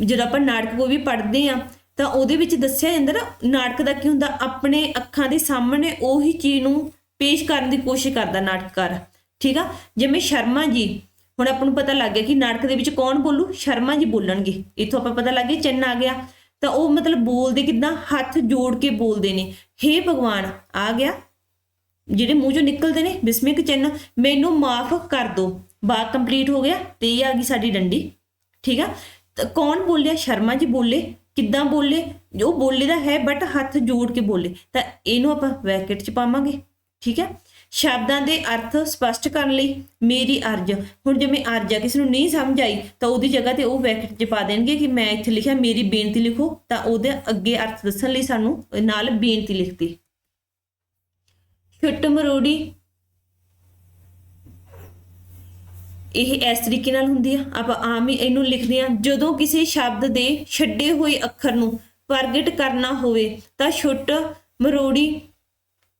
Speaker 1: ਜਦੋਂ ਆਪਾਂ ਨਾਟਕ ਕੋਈ ਵੀ ਪੜ੍ਹਦੇ ਆ ਤਾਂ ਉਹਦੇ ਵਿੱਚ ਦੱਸਿਆ ਜਾਂਦਾ ਨਾ, ਨਾਟਕ ਦਾ ਕੀ ਹੁੰਦਾ, ਆਪਣੇ ਅੱਖਾਂ ਦੇ ਸਾਹਮਣੇ ਉਹੀ ਚੀਜ਼ ਨੂੰ ਪੇਸ਼ ਕਰਨ ਦੀ ਕੋਸ਼ਿਸ਼ ਕਰਦਾ ਨਾਟਕਕਾਰ। ਠੀਕ ਆ? ਜਿਵੇਂ ਸ਼ਰਮਾ ਜੀ, ਹੁਣ ਆਪਾਂ ਨੂੰ ਪਤਾ ਲੱਗ ਗਿਆ ਕਿ ਨਾਟਕ ਦੇ ਵਿੱਚ ਕੌਣ ਬੋਲੂ? ਸ਼ਰਮਾ ਜੀ ਬੋਲਣਗੇ। ਇੱਥੋਂ ਆਪਾਂ ਪਤਾ ਲੱਗ ਗਿਆ, ਚੰਨ ਆ ਗਿਆ। ਤਾਂ ਉਹ ਮਤਲਬ ਬੋਲਦੇ ਕਿਦਾਂ? ਹੱਥ ਜੋੜ ਕੇ ਬੋਲਦੇ ਨੇ। ਹੇ ਭਗਵਾਨ, ਆ ਗਿਆ। ਜਿਹੜੇ ਮੂੰਹ ਚੋਂ ਨਿਕਲਦੇ ਨੇ, ਬਿਸਮਿਕ ਚਿੰਨ, ਮੈਨੂੰ ਮਾਫ ਕਰ ਦੋ। ਬਾਤ ਕੰਪਲੀਟ ਹੋ ਗਿਆ, ਤੇ ਇਹ ਆ ਗਈ ਸਾਡੀ ਡੰਡੀ। ਠੀਕ ਆ? ਕੌਣ ਬੋਲਿਆ? ਸ਼ਰਮਾ ਜੀ ਬੋਲੇ। ਕਿੱਦਾਂ ਬੋਲੇ? ਜੋ ਬੋਲੇ ਦਾ ਹੈ ਬਟ ਹੱਥ ਜੋੜ ਕੇ ਬੋਲੇ। ਤਾਂ ਇਹਨੂੰ ਆਪਾਂ ਬ੍ਰੈਕਟ ਚ ਪਾਵਾਂਗੇ, ਠੀਕ ਹੈ? ਸ਼ਬਦਾਂ ਦੇ ਅਰਥ ਸਪਸ਼ਟ ਕਰਨ ਲਈ ਮੇਰੀ ਅਰਜ਼। ਹੁਣ ਜਿਵੇਂ ਅਰਜ਼ ਆ ਕਿਸੇ ਨੂੰ ਨਹੀਂ ਸਮਝ ਆਈ, ਤਾਂ ਉਹਦੀ ਜਗ੍ਹਾ ਤੇ ਉਹ ਬ੍ਰੈਕਟ 'ਚ ਪਾ ਦੇਣਗੇ ਕਿ ਮੈਂ ਇੱਥੇ ਲਿਖਿਆ, ਮੇਰੀ ਬੇਨਤੀ ਲਿਖੋ। ਤਾਂ ਉਹਦੇ ਅੱਗੇ ਅਰਥ ਦੱਸਣ ਲਈ ਸਾਨੂੰ ਨਾਲ ਬੇਨਤੀ ਲਿਖਤੀ। ਛੁੱਟ ਮਰੋੜੀ ਇਹ ਇਸ ਤਰੀਕੇ ਨਾਲ ਹੁੰਦੀ ਆ। ਆਪਾਂ ਆਮ ਹੀ ਇਹਨੂੰ ਲਿਖਦੇ ਆ ਜਦੋਂ ਕਿਸੇ ਸ਼ਬਦ ਦੇ ਛੱਡੇ ਹੋਏ ਅੱਖਰ ਨੂੰ ਪ੍ਰਗਟ ਕਰਨਾ ਹੋਵੇ, ਤਾਂ ਛੁੱਟ ਮਰੋੜੀ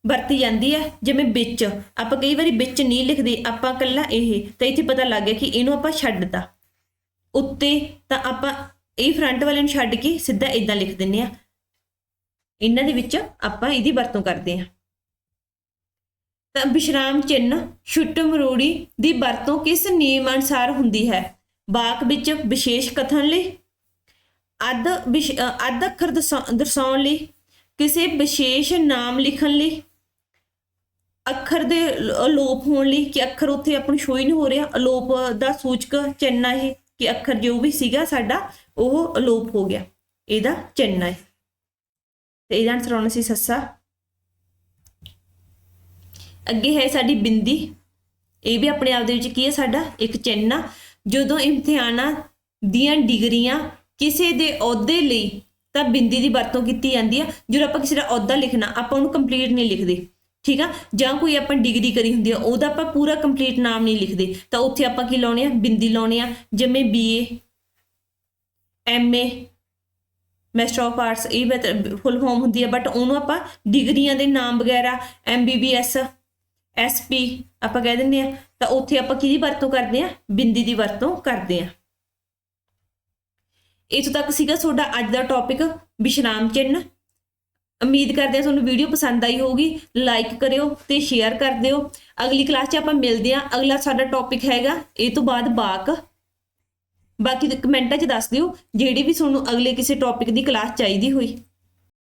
Speaker 1: ਵਰਤੀ ਜਾਂਦੀ ਹੈ ਜਿਵੇਂ ਵਿੱਚ। ਆਪਾਂ ਕਈ ਵਾਰੀ ਵਿੱਚ ਨਹੀਂ ਲਿਖਦੇ, ਆਪਾਂ ਕੱਲਾ ਇਹ, ਤਾਂ ਇੱਥੇ ਪਤਾ ਲੱਗ ਗਿਆ ਕਿ ਇਹਨੂੰ ਆਪਾਂ ਛੱਡਤਾ। ਉੱਤੇ ਤਾਂ ਆਪਾਂ ਇਹ ਫਰੰਟ ਵਾਲੇ ਨੂੰ ਛੱਡ ਕੇ ਸਿੱਧਾ ਇਦਾਂ ਲਿਖ ਦਿੰਨੇ ਆ। ਇਹਨਾਂ ਦੇ ਵਿੱਚ ਆਪਾਂ ਇਹਦੀ ਵਰਤੋਂ ਕਰਦੇ ਆ। ਤਾਂ ਵਿਸ਼ਰਾਮ ਚਿੰਨ ਛੁੱਟ ਮਰੂੜੀ ਦੀ ਵਰਤੋਂ ਕਿਸ ਨਿਯਮ ਅਨੁਸਾਰ ਹੁੰਦੀ ਹੈ? ਵਾਕ ਵਿੱਚ ਵਿਸ਼ੇਸ਼ ਕਥਨ ਲਈ, ਅੱਧ ਵਿਸ਼- ਅੱਧ ਅੱਖਰ ਦਰਸਾ- ਦਰਸਾਉਣ ਲਈ, ਕਿਸੇ ਵਿਸ਼ੇਸ਼ ਨਾਮ ਲਿਖਣ ਲਈ, ਅੱਖਰ ਦੇ ਅਲੋਪ ਹੋਣ ਲਈ ਕਿ ਅੱਖਰ ਉੱਥੇ ਆਪਾਂ ਨੂੰ ਸ਼ੋ ਹੀ ਨਹੀਂ ਹੋ ਰਿਹਾ, ਅਲੋਪ ਦਾ ਸੂਚਕ ਚਿੰਨ੍ਹ ਹੈ ਕਿ ਅੱਖਰ ਜੋ ਵੀ ਸੀਗਾ ਸਾਡਾ ਉਹ ਅਲੋਪ ਹੋ ਗਿਆ, ਇਹਦਾ ਚਿੰਨ੍ਹ ਹੈ। ਤੇ ਇਹਦਾ ਆਨਸਰ ਆਉਣਾ ਸੀ ਸੱਸਾ। ਅੱਗੇ ਹੈ ਸਾਡੀ ਬਿੰਦੀ। ਇਹ ਵੀ ਆਪਣੇ ਆਪ ਦੇ ਵਿੱਚ ਕੀ ਹੈ ਸਾਡਾ? ਇੱਕ ਚਿੰਨ੍ਹ ਆ ਜਦੋਂ ਇਮਤਿਹਾਨਾਂ ਦੀਆਂ ਡਿਗਰੀਆਂ ਕਿਸੇ ਦੇ ਅਹੁਦੇ ਲਈ ਤਾਂ ਬਿੰਦੀ ਦੀ ਵਰਤੋਂ ਕੀਤੀ ਜਾਂਦੀ ਆ। ਜਦੋਂ ਆਪਾਂ ਕਿਸੇ ਦਾ ਅਹੁਦਾ ਲਿਖਣਾ, ਆਪਾਂ ਉਹਨੂੰ ਕੰਪਲੀਟ ਨਹੀਂ ਲਿਖਦੇ, ਠੀਕ ਆ? ਜਾਂ ਕੋਈ ਆਪਾਂ ਡਿਗਰੀ ਕਰੀ ਹੁੰਦੀ ਆ, ਉਹਦਾ ਆਪਾਂ ਪੂਰਾ ਕੰਪਲੀਟ ਨਾਮ ਨਹੀਂ ਲਿਖਦੇ। ਤਾਂ ਉੱਥੇ ਆਪਾਂ ਕੀ ਲਾਉਣੇ ਆ? ਬਿੰਦੀ ਲਾਉਣੇ ਆ। ਜਿਵੇਂ BA MA master of arts ਇਹ ਫੁੱਲ ਫਾਰਮ ਹੁੰਦੀ ਆ। ਬਟ ਉਹਨੂੰ ਆਪਾਂ ਡਿਗਰੀਆਂ ਦੇ ਨਾਮ ਵਗੈਰਾ ਐਮਬੀਬੀਐਸ ਐਸਪੀ ਆਪਾਂ ਕਹਿ ਦਿੰਦੇ ਆ ਤਾਂ ਉੱਥੇ ਆਪਾਂ ਕਿਹਦੀ ਵਰਤੋਂ ਕਰਦੇ ਆ ਬਿੰਦੀ ਦੀ ਵਰਤੋਂ ਕਰਦੇ ਆ ਇੱਥੋਂ ਤੱਕ ਸੀਗਾ ਤੁਹਾਡਾ ਅੱਜ ਦਾ ਟੌਪਿਕ ਵਿਸ਼ਰਾਮ ਚਿੰਨ ਉਮੀਦ ਕਰਦੇ ਹਾਂ ਤੁਹਾਨੂੰ ਵੀਡੀਓ ਪਸੰਦ ਆਈ ਹੋਊਗੀ। ਲਾਈਕ ਕਰਿਓ ਤੇ ਸ਼ੇਅਰ ਕਰ ਦਿਓ। ਅਗਲੀ ਕਲਾਸ 'ਚ ਆਪਾਂ ਮਿਲਦੇ ਹਾਂ। ਅਗਲਾ ਸਾਡਾ ਟੌਪਿਕ ਹੈਗਾ, ਇਹ ਤੋਂ ਬਾਅਦ ਬਾਕ। ਬਾਕੀ ਕਮੈਂਟਾਂ 'ਚ ਦੱਸ ਦਿਓ, ਜਿਹੜੀ ਵੀ ਤੁਹਾਨੂੰ ਅਗਲੇ ਕਿਸੇ ਟੌਪਿਕ ਦੀ ਕਲਾਸ ਚਾਹੀਦੀ ਹੋਈ।